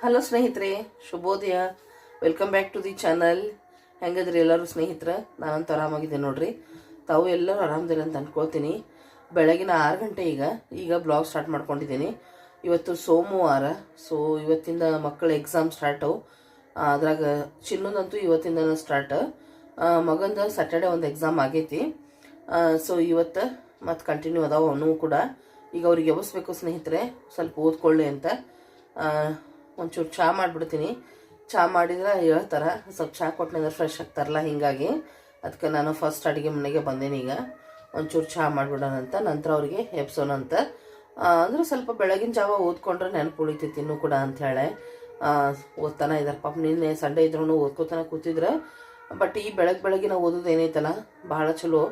Hello ಸ್ನೇಹಿತರೆ, ಶುಭೋದಯ. Welcome back to the channel ಹೆಂಗದ್ರಿ ಎಲ್ಲರೂ ಸ್ನೇಹಿತರೆ? ನಾನಂತೂ ಆರಾಮಾಗಿದ್ದೆ ನೋಡ್ರಿ. ತಾವು ಎಲ್ಲರೂ ಆರಾಮದಿರಿ ಅಂತ ಅನ್ಕೊಳ್ತೀನಿ. ಬೆಳಗಿನ ಆರು ಗಂಟೆ ಈಗ. ಈಗ ಬ್ಲಾಗ್ ಸ್ಟಾರ್ಟ್ ಮಾಡ್ಕೊಂಡಿದ್ದೀನಿ. ಇವತ್ತು ಸೋಮವಾರ. ಸೊ ಇವತ್ತಿಂದ ಮಕ್ಕಳ ಎಕ್ಸಾಮ್ ಸ್ಟಾರ್ಟು ಅದ್ರಾಗ ಚಿನ್ನದಂತೂ ಇವತ್ತಿಂದ ಸ್ಟಾರ್ಟ್ ಮಗಂದು ಸ್ಯಾಟರ್ಡೆ ಒಂದು ಎಕ್ಸಾಮ್ ಆಗೈತಿ. ಸೊ ಇವತ್ತು ಮತ್ತು ಕಂಟಿನ್ಯೂ ಅದಾವ ಅವನು ಕೂಡ ಈಗ ಅವ್ರಿಗೆ ಎಬ್ಬಿಸ್ಬೇಕು ಸ್ನೇಹಿತರೆ. ಸ್ವಲ್ಪ ಓದ್ಕೊಳ್ಳಿ ಅಂತ. ಒಂಚೂರು ಚಹಾ ಮಾಡಿಬಿಡ್ತೀನಿ. ಚಹಾ ಮಾಡಿದ್ರೆ ಹೇಳ್ತಾರೆ ಸ್ವಲ್ಪ ಚಹಾ ಕೊಟ್ಟನಂದ್ರೆ ಫ್ರೆಶ್ ಆಗ್ತಾರಲ್ಲ, ಹೀಗಾಗಿ ಅದಕ್ಕೆ ನಾನು ಫಸ್ಟ್ ಅಡುಗೆ ಮನೆಗೆ ಬಂದೀನಿ ಈಗ. ಒಂಚೂರು ಚಹಾ ಮಾಡಿಬಿಡೋಣ ಅಂತ, ನಂತರ ಅವ್ರಿಗೆ ಹೆಪ್ಸೋಣ ಅಂತ. ಅಂದರೆ ಸ್ವಲ್ಪ ಬೆಳಗಿನ ಜಾವ ಓದ್ಕೊಂಡ್ರೆ ನೆನಪು ಉಳಿತೈತಿ ಇನ್ನೂ ಕೂಡ ಅಂತ ಹೇಳಿ. ಓದ್ತಾನೆ ಇದ್ದಾರೆ ಪಾಪ ನಿನ್ನೆ ಸಂಡೇ ಇದ್ರೂ ಓದ್ಕೋತಾನೆ ಕೂತಿದ್ರೆ ಬಟ್ ಈ ಬೆಳಗ್ಗೆ ಬೆಳಗಿನ ಓದೋದು ಏನೈತಲ್ಲ ಬಹಳ ಚಲೋ.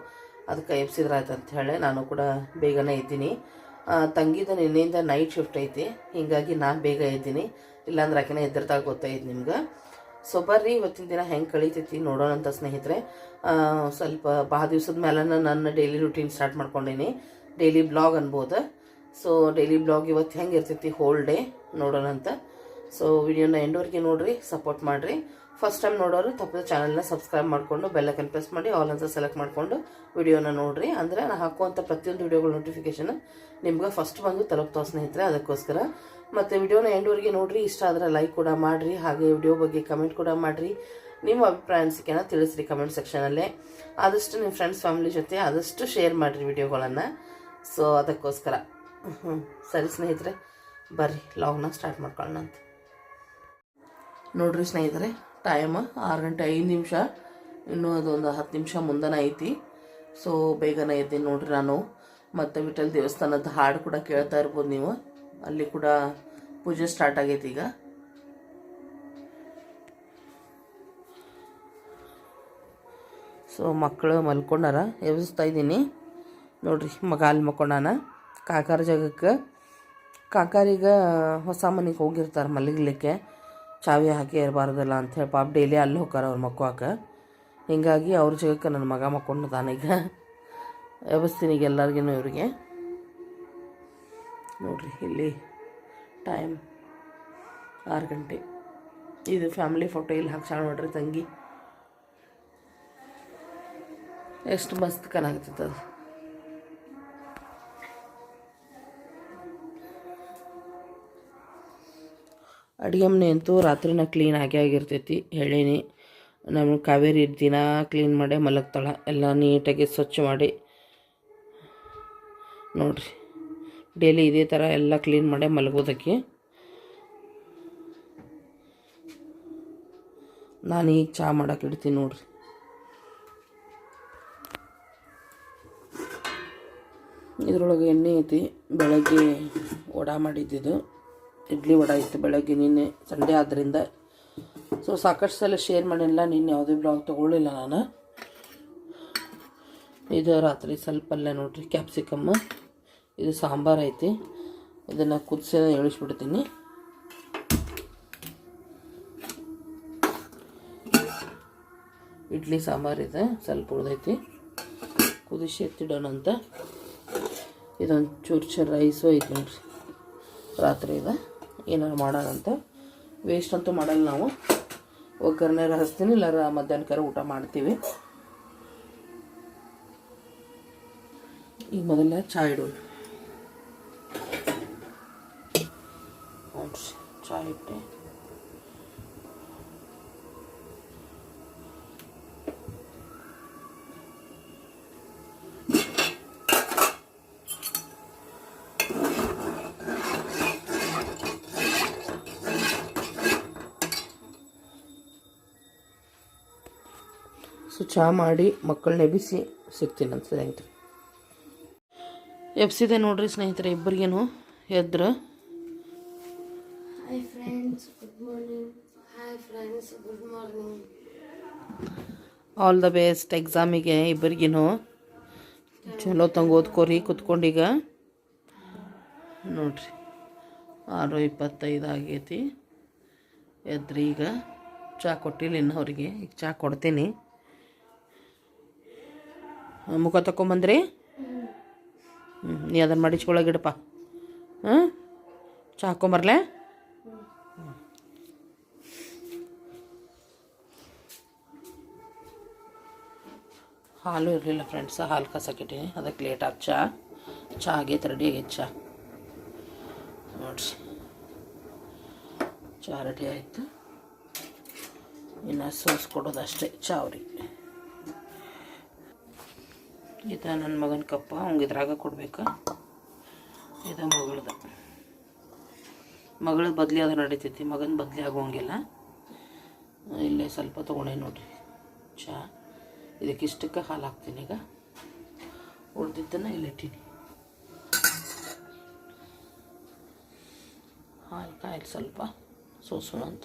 ಅದಕ್ಕೆ ಎಬ್ಸಿದ್ರಾಯ್ತು ಅಂತ ಹೇಳಿ ನಾನು ಕೂಡ ಬೇಗನೆ ಇದ್ದೀನಿ ತಂಗಿದ ನಿನ್ನೆಯಿಂದ ನೈಟ್ ಶಿಫ್ಟ್ ಐತಿ. ಹಿಂಗಾಗಿ ನಾನು ಬೇಗ ಇದ್ದೀನಿ ಇಲ್ಲಾಂದ್ರೆ ಆಕೆನ ಎದ್ರದಾಗ ಗೊತ್ತಾಯ್ತು ನಿಮ್ಗೆ. ಸೊ ಬರ್ರಿ, ಇವತ್ತಿನ ದಿನ ಹೆಂಗೆ ಕಳೀತೈತಿ ನೋಡೋಣ ಅಂತ ಸ್ನೇಹಿತರೆ. ಸ್ವಲ್ಪ ಭಾಳ ದಿವ್ಸದ ಮೇಲೆ ನನ್ನ ಡೈಲಿ ರುಟೀನ್ ಸ್ಟಾರ್ಟ್ ಮಾಡ್ಕೊಂಡೀನಿ. ಡೈಲಿ ಬ್ಲಾಗ್ ಅನ್ಬೋದು. ಸೊ ಡೈಲಿ ಬ್ಲಾಗ್ ಇವತ್ತು ಹೆಂಗೆ ಇರ್ತೈತಿ ಹೋಲ್ ಡೇ ನೋಡೋಣ ಅಂತ. ಸೊ ವಿಡಿಯೋನ ಎಂಡ್ವರೆಗೆ ನೋಡಿರಿ ಸಪೋರ್ಟ್ ಮಾಡಿರಿ. ಫಸ್ಟ್ ಟೈಮ್ ನೋಡೋರು ತಪ್ಪದ ಚಾನಲ್ನ ಸಬ್ಸ್ಕ್ರೈಬ್ ಮಾಡಿಕೊಂಡು ಬೆಲ್ಲೈಕನ್ ಪ್ರೆಸ್ ಮಾಡಿ ಆಲ್ ಅಂತ ಸೆಲೆಕ್ಟ್ ಮಾಡಿಕೊಂಡು ವಿಡಿಯೋನ ನೋಡ್ರಿ. ಅಂದರೆ ನಾನು ಹಾಕುವಂಥ ಪ್ರತಿಯೊಂದು ವಿಡಿಯೋಗಳ ನೋಟಿಫಿಕೇಶನ್ ನಿಮ್ಗೆ ಫಸ್ಟ್ ಬಂದು ತಲುಪ್ತಾವ ಸ್ನೇಹಿತರೆ, ಅದಕ್ಕೋಸ್ಕರ. ಮತ್ತು ವಿಡಿಯೋನ ಎಂಡ್ವರೆಗೆ ನೋಡ್ರಿ, ಇಷ್ಟ ಆದರೆ ಲೈಕ್ ಕೂಡ ಮಾಡಿರಿ, ಹಾಗೆ ವಿಡಿಯೋ ಬಗ್ಗೆ ಕಮೆಂಟ್ ಕೂಡ ಮಾಡಿರಿ. ನಿಮ್ಮ ಅಭಿಪ್ರಾಯ ಅನಿಸಿಕೆನ ತಿಳಿಸ್ರಿ ಕಮೆಂಟ್ ಸೆಕ್ಷನಲ್ಲೇ ಆದಷ್ಟು ನಿಮ್ಮ ಫ್ರೆಂಡ್ಸ್ ಫ್ಯಾಮಿಲಿ ಜೊತೆ ಆದಷ್ಟು ಶೇರ್ ಮಾಡಿರಿ ವಿಡಿಯೋಗಳನ್ನು ಸೊ ಅದಕ್ಕೋಸ್ಕರ. ಸರಿ ಸ್ನೇಹಿತರೆ, ಬರ್ರಿ ಲಾಗ್ನ ಸ್ಟಾರ್ಟ್ ಮಾಡ್ಕೊಳ್ಳೋಣ ಅಂತ. ನೋಡ್ರಿ ಸ್ನೇಹಿತರೆ ಟೈಮ್ ಆರು ಗಂಟೆ ಐದು ನಿಮಿಷ. ಇನ್ನೂ ಅದೊಂದು ಹತ್ತು ನಿಮಿಷ ಮುಂದನ ಐತಿ. ಸೊ ಬೇಗನೆ ಇದ್ದೀನಿ ನೋಡ್ರಿ ನಾನು. ಮತ್ತು ವಿಠಲ್ ದೇವಸ್ಥಾನದ ಹಾಡು ಕೂಡ ಕೇಳ್ತಾ ಇರ್ಬೋದು ನೀವು. ಅಲ್ಲಿ ಕೂಡ ಪೂಜೆ ಸ್ಟಾರ್ಟ್ ಆಗೈತಿ ಈಗ. ಸೊ ಮಕ್ಕಳು ಮಲ್ಕೊಂಡಾರ? ಎಬ್ಬಿಸ್ತಾ ಇದ್ದೀನಿ. ನೋಡ್ರಿ ಮಗ ಅಲ್ಲಿ ಮಕ್ಕೊಂಡಾನ? ಕಾಕಾರ ಜಾಗಕ್ಕೆ. ಕಾಕಾರಿಗ ಹೊಸ ಮನೆಗೆ ಹೋಗಿರ್ತಾರೆ ಮಲಗಲಿಕ್ಕೆ. ಚಾವಿ ಹಾಕಿ ಇರಬಾರ್ದಲ್ಲ ಅಂಥೇಳಿ ಪಾಪ ಡೈಲಿ ಅಲ್ಲಿ ಹೋಗಾರ ಅವ್ರ ಮಕ್ಕೋಕೆ ಹೀಗಾಗಿ ಅವ್ರ ಜಾಗಕ್ಕೆ ನನ್ನ ಮಗ ಮಕ್ಕೊಂಡದಾನೀಗ ಎಬ್ಬಿಸ್ತೀನಿ ಈಗ ಎಲ್ಲರಿಗೂ ಇವ್ರಿಗೆ. ನೋಡ್ರಿ, ಇಲ್ಲಿ ಟೈಮ್ ಆರು ಗಂಟೆ. ಇದು ಫ್ಯಾಮಿಲಿ ಫೋಟೋ ಇಲ್ಲಿ ಹಾಕ್ಸಾಳ ನೋಡ್ರಿ ತಂಗಿ. ಎಷ್ಟು ಮಸ್ತ್ ಕನಾಗ್ತದೆ ಅದು. ಅಡುಗೆ ಮನೆ ಅಂತೂ ರಾತ್ರಿನ ಕ್ಲೀನ್ ಆಗೇ ಆಗಿರ್ತೈತಿ. ಹೇಳೀನಿ ನಮ್ಮ ಕಾವೇರಿ ದಿನ ಕ್ಲೀನ್ ಮಾಡಿ ಮಲಗ್ತಾಳೆ. ಎಲ್ಲ ನೀಟಾಗಿ ಸ್ವಚ್ಛ ಮಾಡಿ. ನೋಡ್ರಿ ಡೈಲಿ ಇದೇ ಥರ ಎಲ್ಲ ಕ್ಲೀನ್ ಮಾಡಿ ಮಲಗೋದಕ್ಕೆ. ನಾನು ಈಗ ಚಹಾ ಮಾಡಕ್ಕೆ ಇಡ್ತೀನಿ ನೋಡ್ರಿ. ಇದರೊಳಗೆ ಎಣ್ಣೆ ಐತಿ, ಬೆಳಗ್ಗೆ ವಡ ಮಾಡಿದ್ದಿದ್ದು. ಇಡ್ಲಿ ವಡ ಇತ್ತು ಬೆಳಗ್ಗೆ ನಿನ್ನೆ, ಸಂಡೇ ಆದ್ದರಿಂದ ಸೊ ಸಾಕಷ್ಟು ಸಲ ಶೇರ್ ಮಾಡಿಲ್ಲ, ನಿನ್ನೆ ಯಾವುದೇ ಬ್ಲಾಗ್ ತೊಗೊಳ್ಳಿಲ್ಲ ನಾನು. ಇದು ರಾತ್ರಿ ಸ್ವಲ್ಪ ಅಲ್ಲೇ ನೋಡ್ರಿ ಕ್ಯಾಪ್ಸಿಕಮ್ಮು ಇದು ಸಾಂಬಾರು ಐತಿ. ಇದನ್ನು ಕುದಿಸಿ ಇಳಿಸ್ಬಿಡ್ತೀನಿ ಇಡ್ಲಿ ಸಾಂಬಾರು ಇದೆ, ಸ್ವಲ್ಪ ಉಳ್ದೈತಿ. ಕುದಿಸಿ ಎತ್ತಿಡೋಣ ಅಂತ. ಇದೊಂದು ಚೂರು ರೈಸು ಐತೆ ನೋಡ್ರಿ. ರಾತ್ರಿ ಇದೆ. ಏನಾರು ಮಾಡೋಣ ಅಂತ. ವೇಸ್ಟ್ ಅಂತೂ ಮಾಡಲ್ಲ ನಾವು. ಒಗ್ಗರಣೆ ಹಚ್ತೀನಿ ಇಲ್ಲಾರ ಮಧ್ಯಾಹ್ನಕ್ಕಾರ ಊಟ ಮಾಡ್ತೀವಿ. ಈಗ ಮೊದಲ ಚಾಯ್ ಇಡೋಣ ಚಾಯ್ ಇಟ್ಟೆ. ಸೊ ಚಹಾ ಮಾಡಿ ಮಕ್ಕಳನ್ನ ಎಬ್ಬಿಸಿ ಸಿಗ್ತೀನಿ ಅಂತ ಸ್ನೇಹಿತರೆ. ಎಬ್ಸಿದೆ ನೋಡ್ರಿ ಸ್ನೇಹಿತರೆ ಇಬ್ಬರಿಗೇನು. ಎದ್ರು. ಆಲ್ ದ ಬೆಸ್ಟ್ ಎಕ್ಸಾಮಿಗೆ ಇಬ್ಬರಿಗೇನು. ಚಲೋ ತಂಗ ಓದ್ಕೋರಿ ಕುತ್ಕೊಂಡೀಗ ನೋಡ್ರಿ. ಆರು ಇಪ್ಪತ್ತೈದು ಆಗೈತಿ. ಎದ್ರಿ ಈಗ. ಚಹಾ ಕೊಟ್ಟಿಲ್ಲ ಇನ್ನು ಅವ್ರಿಗೆ. ಈಗ ಚಹಾ ಕೊಡ್ತೀನಿ. ಮುಖ ತಕೊಂಬಂದ್ರಿ? ಹ್ಞೂ ನೀ ಅದನ್ನು ಮಡಿಚ್ಕೊಳಗಿಡಪ್ಪ ಹಾಂ, ಚಾ ಹಾಕೊಂಬರ್ಲೆ? ಹಾಲು ಇರಲಿಲ್ಲ ಫ್ರೆಂಡ್ಸ್ ಹಾಲು ಕಸಕಿಟ್ಟಿನಿ ಅದಕ್ಕೆ ಲೇಟಾಗಿ ಚಹಾ ಚಾ. ಆಗೈತೆ ರೆಡಿ ಆಗೈತೆ ಚಾ. ನೋಡಿರಿ ಚಾ ರೆಡಿ ಆಯಿತು. ಇನ್ನು ಸೋಸ್ ಕೊಡೋದು ಅಷ್ಟೇ ಚಹಾ ಇದು ನನ್ನ ಮಗನ ಕಪ್ಪ, ಅವ್ಗೆ ಇದ್ರಾಗ ಕೊಡ್ಬೇಕು? ಇದು ಮಗಳದ. ಮಗಳ ಬದಲಿ ಆದ್ರೆ ನಡೀತೈತಿ, ಮಗನ ಬದಲಿ ಆಗೋಂಗಿಲ್ಲ ಇಲ್ಲೇ ಸ್ವಲ್ಪ ತೊಗೊಂಡೆ ನೋಡಿರಿ. ಚಾ. ಇದಕ್ಕೆ ಇಷ್ಟಕ್ಕೆ ಹಾಲು ಹಾಕ್ತೀನಿ ಈಗ. ಉಳ್ದಿದ್ದನ್ನು ಇಲ್ಲಿಟ್ಟೀನಿ ಹಾಲು ಕಾಯಿಲ್ ಸ್ವಲ್ಪ ಸೋಸೋಣ ಅಂತ.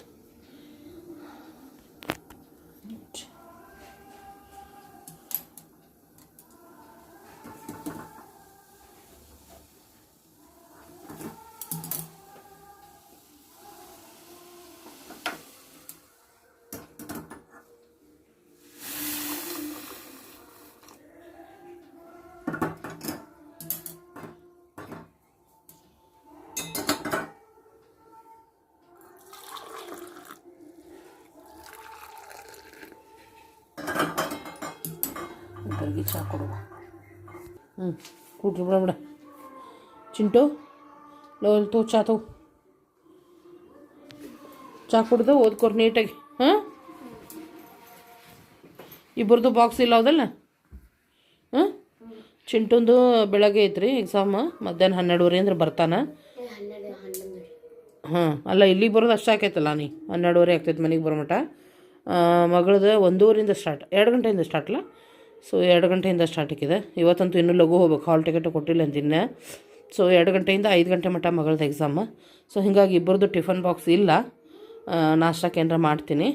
ಇಬ್ಬರಿಗೆ ಚಹಾ ಕೊಡುವ. ಹ್ಞೂ ಕೂಟ್ರು ಬಿಡ ಬಿಡ. ಚಿಂಟು ಲೋಲ್ ತೋ ಚಾ ತೋ ಚಹಾ ಕುಡ್ದು ಓದ್ಕೊರ್ ನೀಟಾಗಿ, ಹಾಂ? ಇಬ್ಬರದು ಬಾಕ್ಸ್ ಇಲ್ಲ ಹೌದಲ್ಲ? ಹಾಂ? ಚಿಂಟುಂದು ಬೆಳಗ್ಗೆ ಐತ್ರಿ ಎಕ್ಸಾಮ್ ಮಧ್ಯಾಹ್ನ ಹನ್ನೆರಡುವರೆ ಅಂದ್ರೆ ಬರ್ತಾನೆ. ಹಾಂ, ಅಲ್ಲ, ಇಲ್ಲಿಗೆ ಬರೋದು ಅಷ್ಟು ಆಕೈತಲ್ಲ ನೀ. ಹನ್ನೆರಡುವರೆ ಆಗ್ತೈತೆ ಮನೆಗೆ ಬರೋ ಮಟ. ಮಗಳದು ಒಂದೂವರೆಯಿಂದ ಸ್ಟಾರ್ಟ್ ಎರಡು ಗಂಟೆಯಿಂದ ಸ್ಟಾರ್ಟ್ ಅಲ್ಲ? ಸೊ ಎರಡು ಗಂಟೆಯಿಂದ ಸ್ಟಾರ್ಟ್ ಆಗಿದೆ. ಇವತ್ತಂತೂ ಇನ್ನೂ ಲಘು ಹೋಗ್ಬೇಕು. ಹಾಲ್ ಟಿಕೆಟ್ ಕೊಟ್ಟಿಲ್ಲ ಅಂತಿನ್ನ ಸೊ ಎರಡು ಗಂಟೆಯಿಂದ ಐದು ಗಂಟೆ ಮಟ್ಟ ಮಗಳದ್ದು ಎಕ್ಸಾಮ್ ಸೊ ಹೀಗಾಗಿ ಇಬ್ಬರದ್ದು ಟಿಫನ್ ಬಾಕ್ಸ್ ಇಲ್ಲ. ನಾಷ್ಟಕ್ಕೆ ಏನಾರ ಮಾಡ್ತೀನಿ.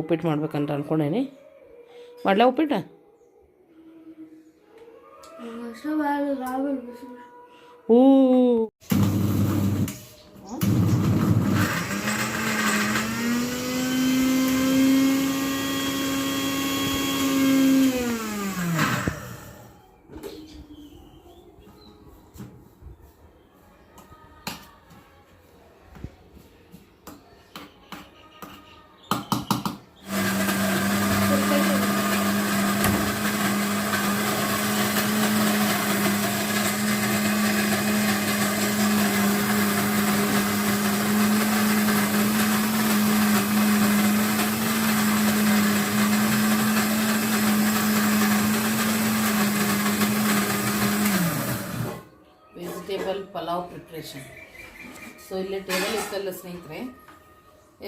ಉಪ್ಪಿಟ್ಟು ಮಾಡ್ಬೇಕಂತ ಅಂದ್ಕೊಂಡೇನಿ ಮಾಡಲ ಉಪ್ಪಿಟ್ಟು ಹೂ ವೆಜಿಟೇಬಲ್ ಪ್ರಿಪ್ರೇಷನ್ ಸೊ ಇಲ್ಲೇ ಟೇಬಲ್ ಇತ್ತಲ್ಲ ಸ್ನೇಹಿತರೆ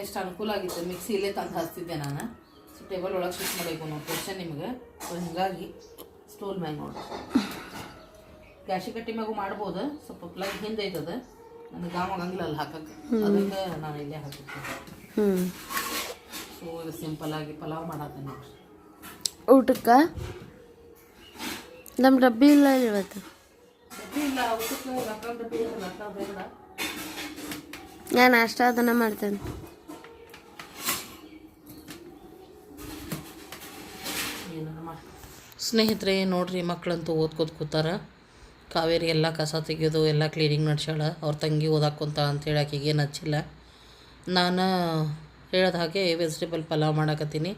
ಎಷ್ಟು ಅನುಕೂಲ ಆಗಿತ್ತು. ಮಿಕ್ಸಿ ಇಲ್ಲೇ ತಂದು ಹಚ್ತಿದ್ದೆ ನಾನು. ಸೊ ಟೇಬಲ್ ಒಳಗೆ ಶಿಫ್ಟ್ ಮಾಡಬೇಕು ನೋಡಿ ಕ್ವಶನ್ ನಿಮಗೆ. ಸೊ ಹೀಗಾಗಿ ಸ್ಟೋಲ್ ಮ್ಯಾಗ ನೋಡಿ. ಗ್ಯಾಸಿ ಕಟ್ಟಿ ಮ್ಯಾಗೂ ಮಾಡ್ಬೋದು. ಸ್ವಲ್ಪ ಪ್ಲಗ್ ಹಿಂದೆ ಐತದ ನನಗೆ ಗಾಮ ಆಗಂಗಿಲ್ಲ ಅಲ್ಲಿ ಹಾಕಕ್ಕೆ. ಅದಕ್ಕೆ ನಾನು ಇಲ್ಲೇ ಹಾಕಿರ್ತೀನಿ ಹ್ಞೂ ಸೊ ಇದು ಸಿಂಪಲ್ ಆಗಿ ಪಲಾವ್ ಮಾಡತ್ತೆ ನೋಡಿ. ಊಟಕ್ಕೆ? ನಮ್ಮ ಡಬ್ಬಿ ಇಲ್ಲ ಇವತ್ತು. ಡಬ್ಬಿ ಇಲ್ಲ ಊಟಕ್ಕೆ ರೊಕ್ಕ ಡಬ್ಬಿ ಇಲ್ಲ ರೊಕ್ಕ ಬೇಡ. ನಾನು ಅಷ್ಟ ಅದನ್ನ ಮಾಡ್ತೇನೆ ಸ್ನೇಹಿತರೆ ನೋಡ್ರಿ ಮಕ್ಕಳಂತೂ ಓದ್ಕೋತ ಕೂತಾರ. ಕಾವೇರಿ ಎಲ್ಲ ಕಸ ತೆಗೆಯೋದು ಎಲ್ಲ ಕ್ಲೀನಿಂಗ್ ನಡ್ಸ್ಯಾಳ. ಅವ್ರ ತಂಗಿ ಓದಾಕೊಂತ ಅಂತೇಳಿ ಆಕೆಗೆ ಏನು ಹಚ್ಚಿಲ್ಲ. ನಾನು ಹೇಳಿದ ಹಾಗೆ ವೆಜಿಟೇಬಲ್ ಪಲಾವ್ ಮಾಡಕತ್ತೀನಿ.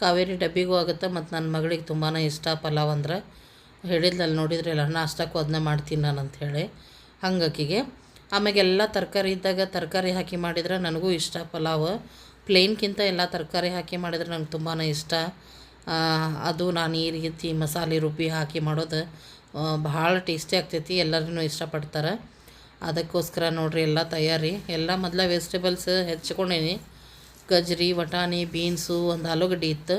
ಕಾವೇರಿ ಡಬ್ಬಿಗೂ ಆಗುತ್ತೆ ಮತ್ತು ನನ್ನ ಮಗಳಿಗೆ ತುಂಬಾ ಇಷ್ಟ ಪಲಾವ್ ಅಂದ್ರೆ. ಹೇಳಿದ್ಲಲ್ಲ ನೋಡಿದ್ರಲ್ಲ ನಾಷ್ಟಕ್ಕೂ ಅದನ್ನ ಮಾಡ್ತೀನಿ ನಾನು ಅಂಥೇಳಿ ಹಂಗಾಕಿಗೆ ಆಮ್ಯಾಗ ಎಲ್ಲ ತರಕಾರಿ ಇದ್ದಾಗ ತರಕಾರಿ ಹಾಕಿ ಮಾಡಿದ್ರೆ ನನಗೂ ಇಷ್ಟ ಪಲಾವ್. ಪ್ಲೇನ್ಗಿಂತ ಎಲ್ಲ ತರಕಾರಿ ಹಾಕಿ ಮಾಡಿದ್ರೆ ನಂಗೆ ತುಂಬಾ ಇಷ್ಟ. ಅದು ನಾನು ಈ ರೀತಿ ಮಸಾಲೆ ರುಬ್ಬಿ ಹಾಕಿ ಮಾಡೋದು ಭಾಳ ಟೇಸ್ಟಿ ಆಗ್ತೈತಿ ಎಲ್ಲರೂ ಇಷ್ಟಪಡ್ತಾರೆ. ಅದಕ್ಕೋಸ್ಕರ ನೋಡಿರಿ ಎಲ್ಲ ತಯಾರಿ. ಎಲ್ಲ ಮೊದಲ ವೆಜಿಟೇಬಲ್ಸ್ ಹೆಚ್ಕೊಂಡೇನಿ. ಗಜ್ರಿ, ವಟಾಣಿ, ಬೀನ್ಸು, ಒಂದು ಆಲೂಗಡ್ಡೆ ಇತ್ತು.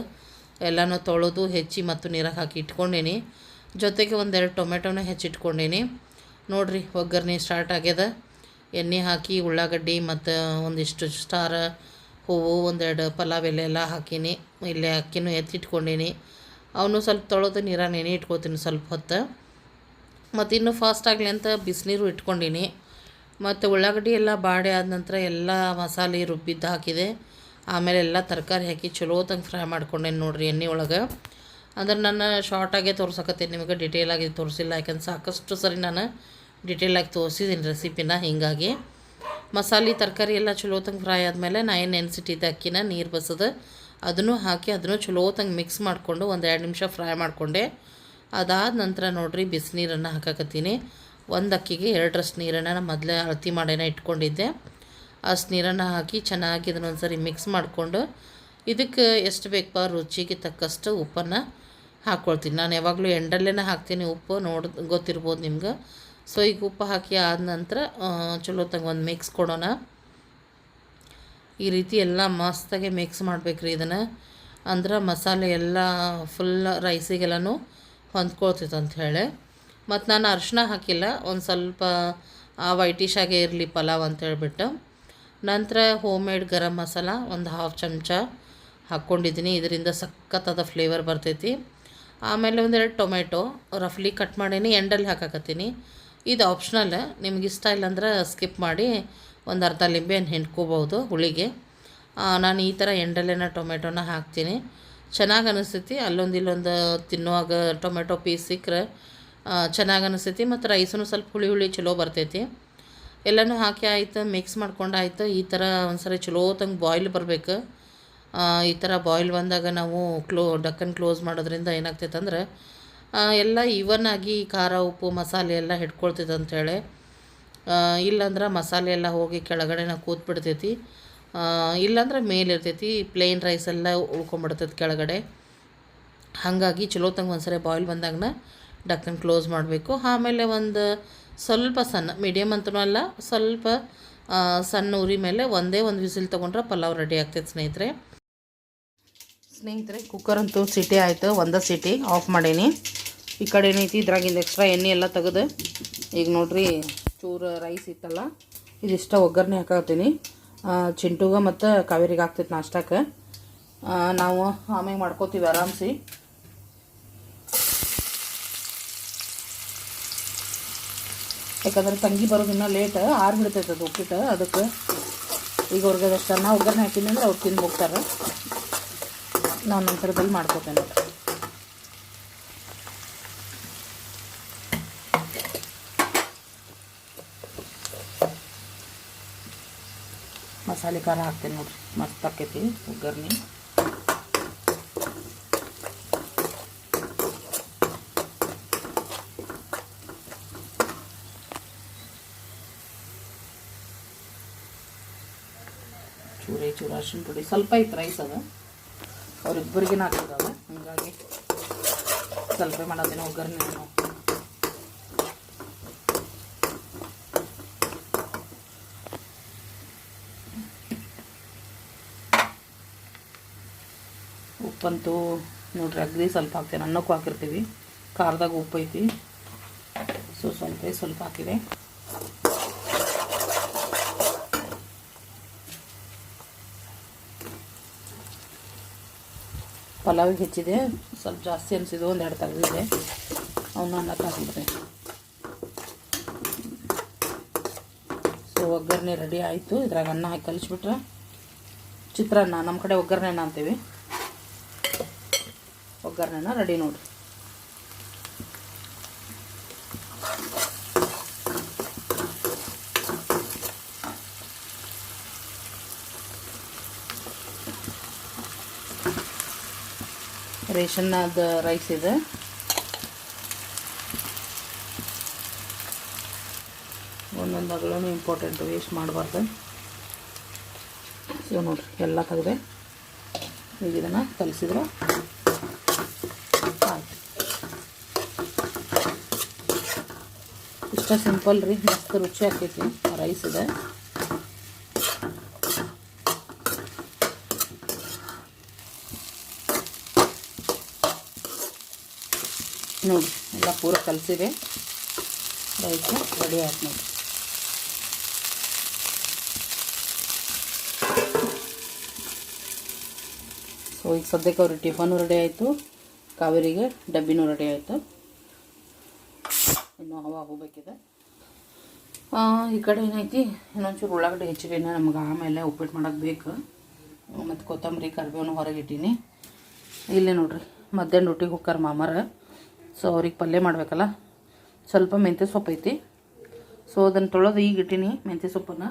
ಎಲ್ಲನೂ ತೊಳೆದು ಹೆಚ್ಚಿ ಮತ್ತು ನೀರಾಗ ಹಾಕಿ ಇಟ್ಕೊಂಡೇನಿ. ಜೊತೆಗೆ ಒಂದೆರಡು ಟೊಮೆಟೊನ ಹೆಚ್ಚಿಟ್ಕೊಂಡೀನಿ. ನೋಡಿರಿ, ಒಗ್ಗರಣೆ ಸ್ಟಾರ್ಟ್ ಆಗ್ಯದ. ಎಣ್ಣೆ ಹಾಕಿ, ಉಳ್ಳಾಗಡ್ಡಿ ಮತ್ತು ಒಂದಿಷ್ಟು ಸ್ಟಾರ ಹೂವು, ಒಂದೆರಡು ಪಲಾವ್ ಎಲೆ ಎಲ್ಲ ಹಾಕೀನಿ. ಇಲ್ಲೇ ಅಕ್ಕಿನೂ ಎತ್ತಿಟ್ಕೊಂಡೀನಿ. ಅವನು ಸ್ವಲ್ಪ ತೊಳೆದು ನೀರಾಗ ನೆನೆ ಇಟ್ಕೊತೀನಿ ಸ್ವಲ್ಪ ಹೊತ್ತು. ಮತ್ತು ಇನ್ನೂ ಫಾಸ್ಟ್ ಆಗಲಿ ಅಂತ ಬಿಸಿನೀರು ಇಟ್ಕೊಂಡೀನಿ. ಮತ್ತು ಉಳ್ಳಾಗಡ್ಡಿ ಎಲ್ಲ ಬಾಡೆ ಆದ ನಂತರ ಎಲ್ಲ ಮಸಾಲೆ ರುಬ್ಬಿದ್ದು ಹಾಕಿದೆ. ಆಮೇಲೆ ಎಲ್ಲ ತರಕಾರಿ ಹಾಕಿ ಚಲೋ ತಂಗೆ ಫ್ರೈ ಮಾಡ್ಕೊಂಡೇನಿ ನೋಡಿರಿ ಎಣ್ಣೆ ಒಳಗೆ. ಅಂದ್ರೆ ನಾನು ಶಾರ್ಟಾಗೆ ತೋರ್ಸಕತ್ತೀನಿ, ನಿಮಗೆ ಡಿಟೇಲಾಗಿ ತೋರಿಸಿಲ್ಲ. ಯಾಕಂದ್ರೆ ಸಾಕಷ್ಟು ಸರಿ ನಾನು ಡಿಟೇಲಾಗಿ ತೋರಿಸಿದ್ದೀನಿ ರೆಸಿಪಿನ ಹೀಗಾಗಿ. ಮಸಾಲೆ, ತರಕಾರಿ ಎಲ್ಲ ಚಲೋ ತಂಗೆ ಫ್ರೈ ಆದಮೇಲೆ ನಾ ಏನು ನೆನೆಸಿಟ್ಟಿದ್ದ, ಅಕ್ಕಿನ ನೀರು ಬಸದು ಅದನ್ನು ಹಾಕಿ ಅದನ್ನು ಚಲೋತಂಗೆ ಮಿಕ್ಸ್ ಮಾಡಿಕೊಂಡು ಒಂದು ಎರಡು ನಿಮಿಷ ಫ್ರೈ ಮಾಡಿಕೊಂಡೆ. ಅದಾದ ನಂತರ ನೋಡ್ರಿ, ಬಿಸಿನೀರನ್ನು ಹಾಕಕತ್ತೀನಿ. ಒಂದು ಅಕ್ಕಿಗೆ ಎರಡರಷ್ಟು ನೀರನ್ನು ನಾನು ಮೊದಲೇ ಅಳತಿ ಮಾಡೇನ ಇಟ್ಕೊಂಡಿದ್ದೆ. ಅಷ್ಟು ನೀರನ್ನು ಹಾಕಿ ಚೆನ್ನಾಗಿ ಇದನ್ನೊಂದು ಸರಿ ಮಿಕ್ಸ್ ಮಾಡಿಕೊಂಡು, ಇದಕ್ಕೆ ಎಷ್ಟು ಬೇಕಪ್ಪ ರುಚಿಗೆ ತಕ್ಕಷ್ಟು ಉಪ್ಪನ್ನು ಹಾಕ್ಕೊಳ್ತೀನಿ ನಾನು ಯಾವಾಗಲೂ ಎಂಡಲ್ಲೇ ಹಾಕ್ತೀನಿ ಉಪ್ಪು, ನೋಡಿ, ಗೊತ್ತಿರ್ಬೋದು ನಿಮ್ಗೆ. ಸೊ ಈಗ ಉಪ್ಪು ಹಾಕಿ ಆದ ನಂತರ ಚಲೋತಂಗೆ ಒಂದು ಮಿಕ್ಸ್ ಕೊಡೋಣ. ಈ ರೀತಿ ಎಲ್ಲ ಮಸ್ತಾಗೆ ಮಿಕ್ಸ್ ಮಾಡಬೇಕ್ರಿ ಇದನ್ನು. ಅಂದ್ರೆ ಮಸಾಲೆ ಎಲ್ಲ ಫುಲ್ ರೈಸಿಗೆಲ್ಲನೂ ಹೊಂದ್ಕೊಳ್ತಿತ್ತು ಹೇಳಿ. ಮತ್ತು ನಾನು ಅರಿಶಿನ ಹಾಕಿಲ್ಲ, ಒಂದು ಸ್ವಲ್ಪ ವೈಟಿಶಾಗೆ ಇರಲಿ ಪಲಾವ್ ಅಂತ ಹೇಳಿಬಿಟ್ಟು. ನಂತರ ಹೋಮ್ ಮೇಡ್ ಗರಂ ಮಸಾಲ, ಒಂದು ಹಾಫ್ ಚಮಚ ಹಾಕ್ಕೊಂಡಿದ್ದೀನಿ ಇದರಿಂದ ಸಖತ್ತಾದ ಫ್ಲೇವರ್ ಬರ್ತೈತಿ. ಆಮೇಲೆ ಒಂದೆರಡು ಟೊಮೆಟೊ ರಫ್ಲಿ ಕಟ್ ಮಾಡೀನಿ ಎಂಡಲ್ಲಿ ಹಾಕಾಕತ್ತೀನಿ. ಇದು ಆಪ್ಷನಲ್ ನಿಮ್ಗೆ ಇಷ್ಟ ಇಲ್ಲ ಅಂದ್ರೆ ಸ್ಕಿಪ್ ಮಾಡಿ ಒಂದು ಅರ್ಧ ಲಿಂಬೆಯನ್ನು ಹಿಂಡ್ಕೋಬೋದು ಹುಳಿಗೆ. ನಾನು ಈ ಥರ ಎಂಡಲ್ಲೇನ ಟೊಮೆಟೊನ ಹಾಕ್ತೀನಿ. ಚೆನ್ನಾಗಿ ಅನಿಸ್ತೈತಿ ಅಲ್ಲೊಂದು ಇಲ್ಲೊಂದು ತಿನ್ನುವಾಗ ಟೊಮೆಟೊ ಪೀಸ್ ಸಿಕ್ಕರೆ ಚೆನ್ನಾಗಿ ಅನಿಸ್ತೈತಿ ಮತ್ತು ರೈಸೂ ಸ್ವಲ್ಪ ಹುಳಿ ಹುಳಿ ಚಲೋ ಬರ್ತೈತಿ. ಎಲ್ಲನೂ ಹಾಕಿ ಆಯಿತು ಮಿಕ್ಸ್ ಮಾಡ್ಕೊಂಡು ಆಯ್ತು, ಈ ಥರ ಒಂದ್ಸರಿ ಚಲೋ ತಂಗೆ ಬಾಯ್ಲ್ ಬರಬೇಕು. ಈ ಥರ ಬಾಯ್ಲ್ ಬಂದಾಗ ನಾವು ಕ್ಲೋ ಡಕ್ಕನ್ ಕ್ಲೋಸ್ ಮಾಡೋದ್ರಿಂದ ಏನಾಗ್ತೈತೆ ಅಂದ್ರೆ ಎಲ್ಲ ಈವನ್ ಆಗಿ ಖಾರ, ಉಪ್ಪು, ಮಸಾಲೆ ಎಲ್ಲ ಹಿಡ್ಕೊಳ್ತೈತೆ ಅಂಥೇಳಿ ಇಲ್ಲಾಂದ್ರೆ ಮಸಾಲೆ ಎಲ್ಲ ಹೋಗಿ ಕೆಳಗಡೆನ ಕೂತ್ಬಿಡ್ತೈತಿ. ಇಲ್ಲಾಂದ್ರೆ ಮೇಲಿರ್ತೈತಿ ಪ್ಲೇನ್ ರೈಸ್ ಎಲ್ಲ ಉಳ್ಕೊಂಬಿಡ್ತೈತಿ ಕೆಳಗಡೆ. ಹಾಗಾಗಿ ಚಲೋ ತಂಗೆ ಒಂದ್ಸರಿ ಬಾಯ್ಲ್ ಬಂದಾಗನ ಡಕ್ಕನ್ ಕ್ಲೋಸ್ ಮಾಡಬೇಕು. ಆಮೇಲೆ ಒಂದು ಸ್ವಲ್ಪ ಸಣ್ಣ ಮೀಡಿಯಮ್ ಅಂತನೂ ಅಲ್ಲ, ಸ್ವಲ್ಪ ಸಣ್ಣ ಉರಿ ಮೇಲೆ ಒಂದೇ ಒಂದು ವಿಸಿಲ್ ತೊಗೊಂಡ್ರೆ ಪಲಾವ್ ರೆಡಿ ಆಗ್ತೈತೆ ಸ್ನೇಹಿತರೆ. ಸ್ನೇಹಿತರೆ ಕುಕ್ಕರ್ ಅಂತೂ ಸಿಟಿ ಆಯಿತು. ಒಂದು ಸಿಟಿ ಆಫ್ ಮಾಡೀನಿ. ಈ ಕಡೆ ಏನೈತಿ, ಇದ್ರಾಗಿಂದ ಎಕ್ಸ್ಟ್ರಾ ಎಣ್ಣೆ ಎಲ್ಲ ತೆಗೆದು. ಈಗ ನೋಡ್ರಿ, ಚೂರು ರೈಸ್ ಇತ್ತಲ್ಲ ಇದಿಷ್ಟ ಒಗ್ಗರಣೆ ಹಾಕತ್ತೀನಿ ಚಿಂಟುಗ ಮತ್ತು ಕಾವೇರಿಗೆ ಆಗ್ತೈತೆ ನಾಷ್ಟಕ್ಕೆ. ನಾವು ಆಮೇಲೆ ಮಾಡ್ಕೋತೀವಿ ಆರಾಮ್ಸಿ. ಯಾಕಂದ್ರೆ ತಂಗಿ ಬರೋದಿನ್ನ ಲೇಟ್ ಆರು ಬಿಡ್ತೈತೆ ಅದು ಉಪ್ಪಿಟ್ಟು. ಅದಕ್ಕೆ ಈಗ ಅವ್ರಿಗೆ ಅಷ್ಟು ಅನ್ನ ಒಗ್ಗರಣೆ ಹಾಕಿದ್ದೀನಿ ಅಂದ್ರೆ ಅವ್ರು ತಿಂದು ಹೋಗ್ತಾರೆ ನಾನು ನಂತರದಲ್ಲಿ ಮಾಡ್ಕೋತೇನೆ. ಮಸಾಲೆ ಖಾರ ಹಾಕ್ತೇನೆ ನೋಡ್ರಿ, ಮಸ್ತ್ ಆಕೈತಿ ಒಗ್ಗರಣೆ ಚೂರೇ, ಚೂರ ಅರ್ಶಿನ ಪುಡಿ, ಸ್ವಲ್ಪ ಐತೆ ರೈಸ್ ಅದ. ಅವ್ರಿಬ್ಬರಿಗಿನ ಹಾಕಿದ್ದಾವೆ ಹಂಗಾಗಿ ಸ್ವಲ್ಪ ಮಾಡೋದೇನೋ ಒಗ್ಗರಣೆ ಉಪ್ಪಂತೂ ನೋಡ್ರಿ ಅಗದಿ ಸ್ವಲ್ಪ ಹಾಕ್ತೇನೆ. ಅನ್ನಕ್ಕೂ ಹಾಕಿರ್ತೀವಿ. ಖಾರದಾಗ ಉಪ್ಪು ಐತಿ ಸೊ ಸ್ವಲ್ಪ ಸ್ವಲ್ಪ ಹಾಕಿದೆ. ಪಲಾವಿಗೆ ಹೆಚ್ಚಿದೆ. ಸ್ವಲ್ಪ ಜಾಸ್ತಿ ಅನಿಸಿದೆ ಒಂದು ಎರಡು ತೆಗೆದಿದೆ ಅವನ್ನ ಅನ್ನ ಹಾಕಿಬಿಟ್ಟೆ ಸೊ ಒಗ್ಗರಣೆ ರೆಡಿ ಆಯಿತು. ಇದ್ರಾಗ ಅನ್ನ ಹಾಕಿ ಕಲಿಸ್ಬಿಟ್ರೆ ಚಿತ್ರಾನ್ನ ನಮ್ಮ ಕಡೆ ಒಗ್ಗರಣೆ ಅಂತೀವಿ. ಒಗ್ಗರಣೆನ ರೆಡಿ ನೋಡ್ರಿ ರೇಷನ್ನದ ರೈಸ್ ಇದೆ. ಒಂದೊಂದು ಮಗಳೂ ಇಂಪಾರ್ಟೆಂಟ್ ವೇಸ್ಟ್ ಮಾಡಬಾರ್ದು. ಸೊ ನೋಡಿರಿ, ಎಲ್ಲ ತೆಗೆದೆ. ಈಗ ಇದನ್ನು ಕಲಿಸಿದ್ರೆ ಆಯ್ತು. ಇಷ್ಟ ಸಿಂಪಲ್ ರೀ, ಮಸ್ತ್ ರುಚಿ ಆಕೈತಿ ರೈಸ್ ಇದೆ. ನೋಡಿ, ಎಲ್ಲ ಪೂರ ಕಲಸಿದೆ ರೈಸ್ ರೆಡಿ ಆಯ್ತು ನೋಡಿ. ಸೊ ಈಗ ಸದ್ಯಕ್ಕೆ ಅವ್ರಿಗೆ ಟಿಫನು ರೆಡಿ ಆಯಿತು. ಕಾವೇರಿಗೆ ಡಬ್ಬಿನೂ ರೆಡಿ ಆಯಿತು. ಇನ್ನೂ ಹವಾ ಹೋಗ್ಬೇಕಿದೆ. ಈ ಕಡೆ ಏನೈತಿ? ಇನ್ನೊಂಚೂರು ಉಳ್ಳಾಗಡ್ಡಿ ಹೆಚ್ಚಿಗೆನ ನಮ್ಗೆ ಆಮೇಲೆ ಉಪ್ಪಿಟ್ಟು ಮಾಡೋಕ್ಕೆ ಬೇಕು. ಮತ್ತು ಕೊತ್ತಂಬರಿ, ಕರಿಬೇವನು ಹೊರಗೆ ಇಟ್ಟೀನಿ. ಇಲ್ಲೇ ನೋಡ್ರಿ, ಮಧ್ಯಾಹ್ನ ರೊಟ್ಟಿಗೆ ಹೋಗ್ತಾರೆ ಮಾಮಾರ. ಸೊ ಅವ್ರಿಗೆ ಪಲ್ಯ ಮಾಡಬೇಕಲ್ಲ? ಸ್ವಲ್ಪ ಮೆಂತ್ಯ ಸೊಪ್ಪು ಐತಿ. ಸೊ ಅದನ್ನು ತೊಳೆದು ಈಗ ಇಟ್ಟೀನಿ ಮೆಂತ್ಯ ಸೊಪ್ಪನ್ನು.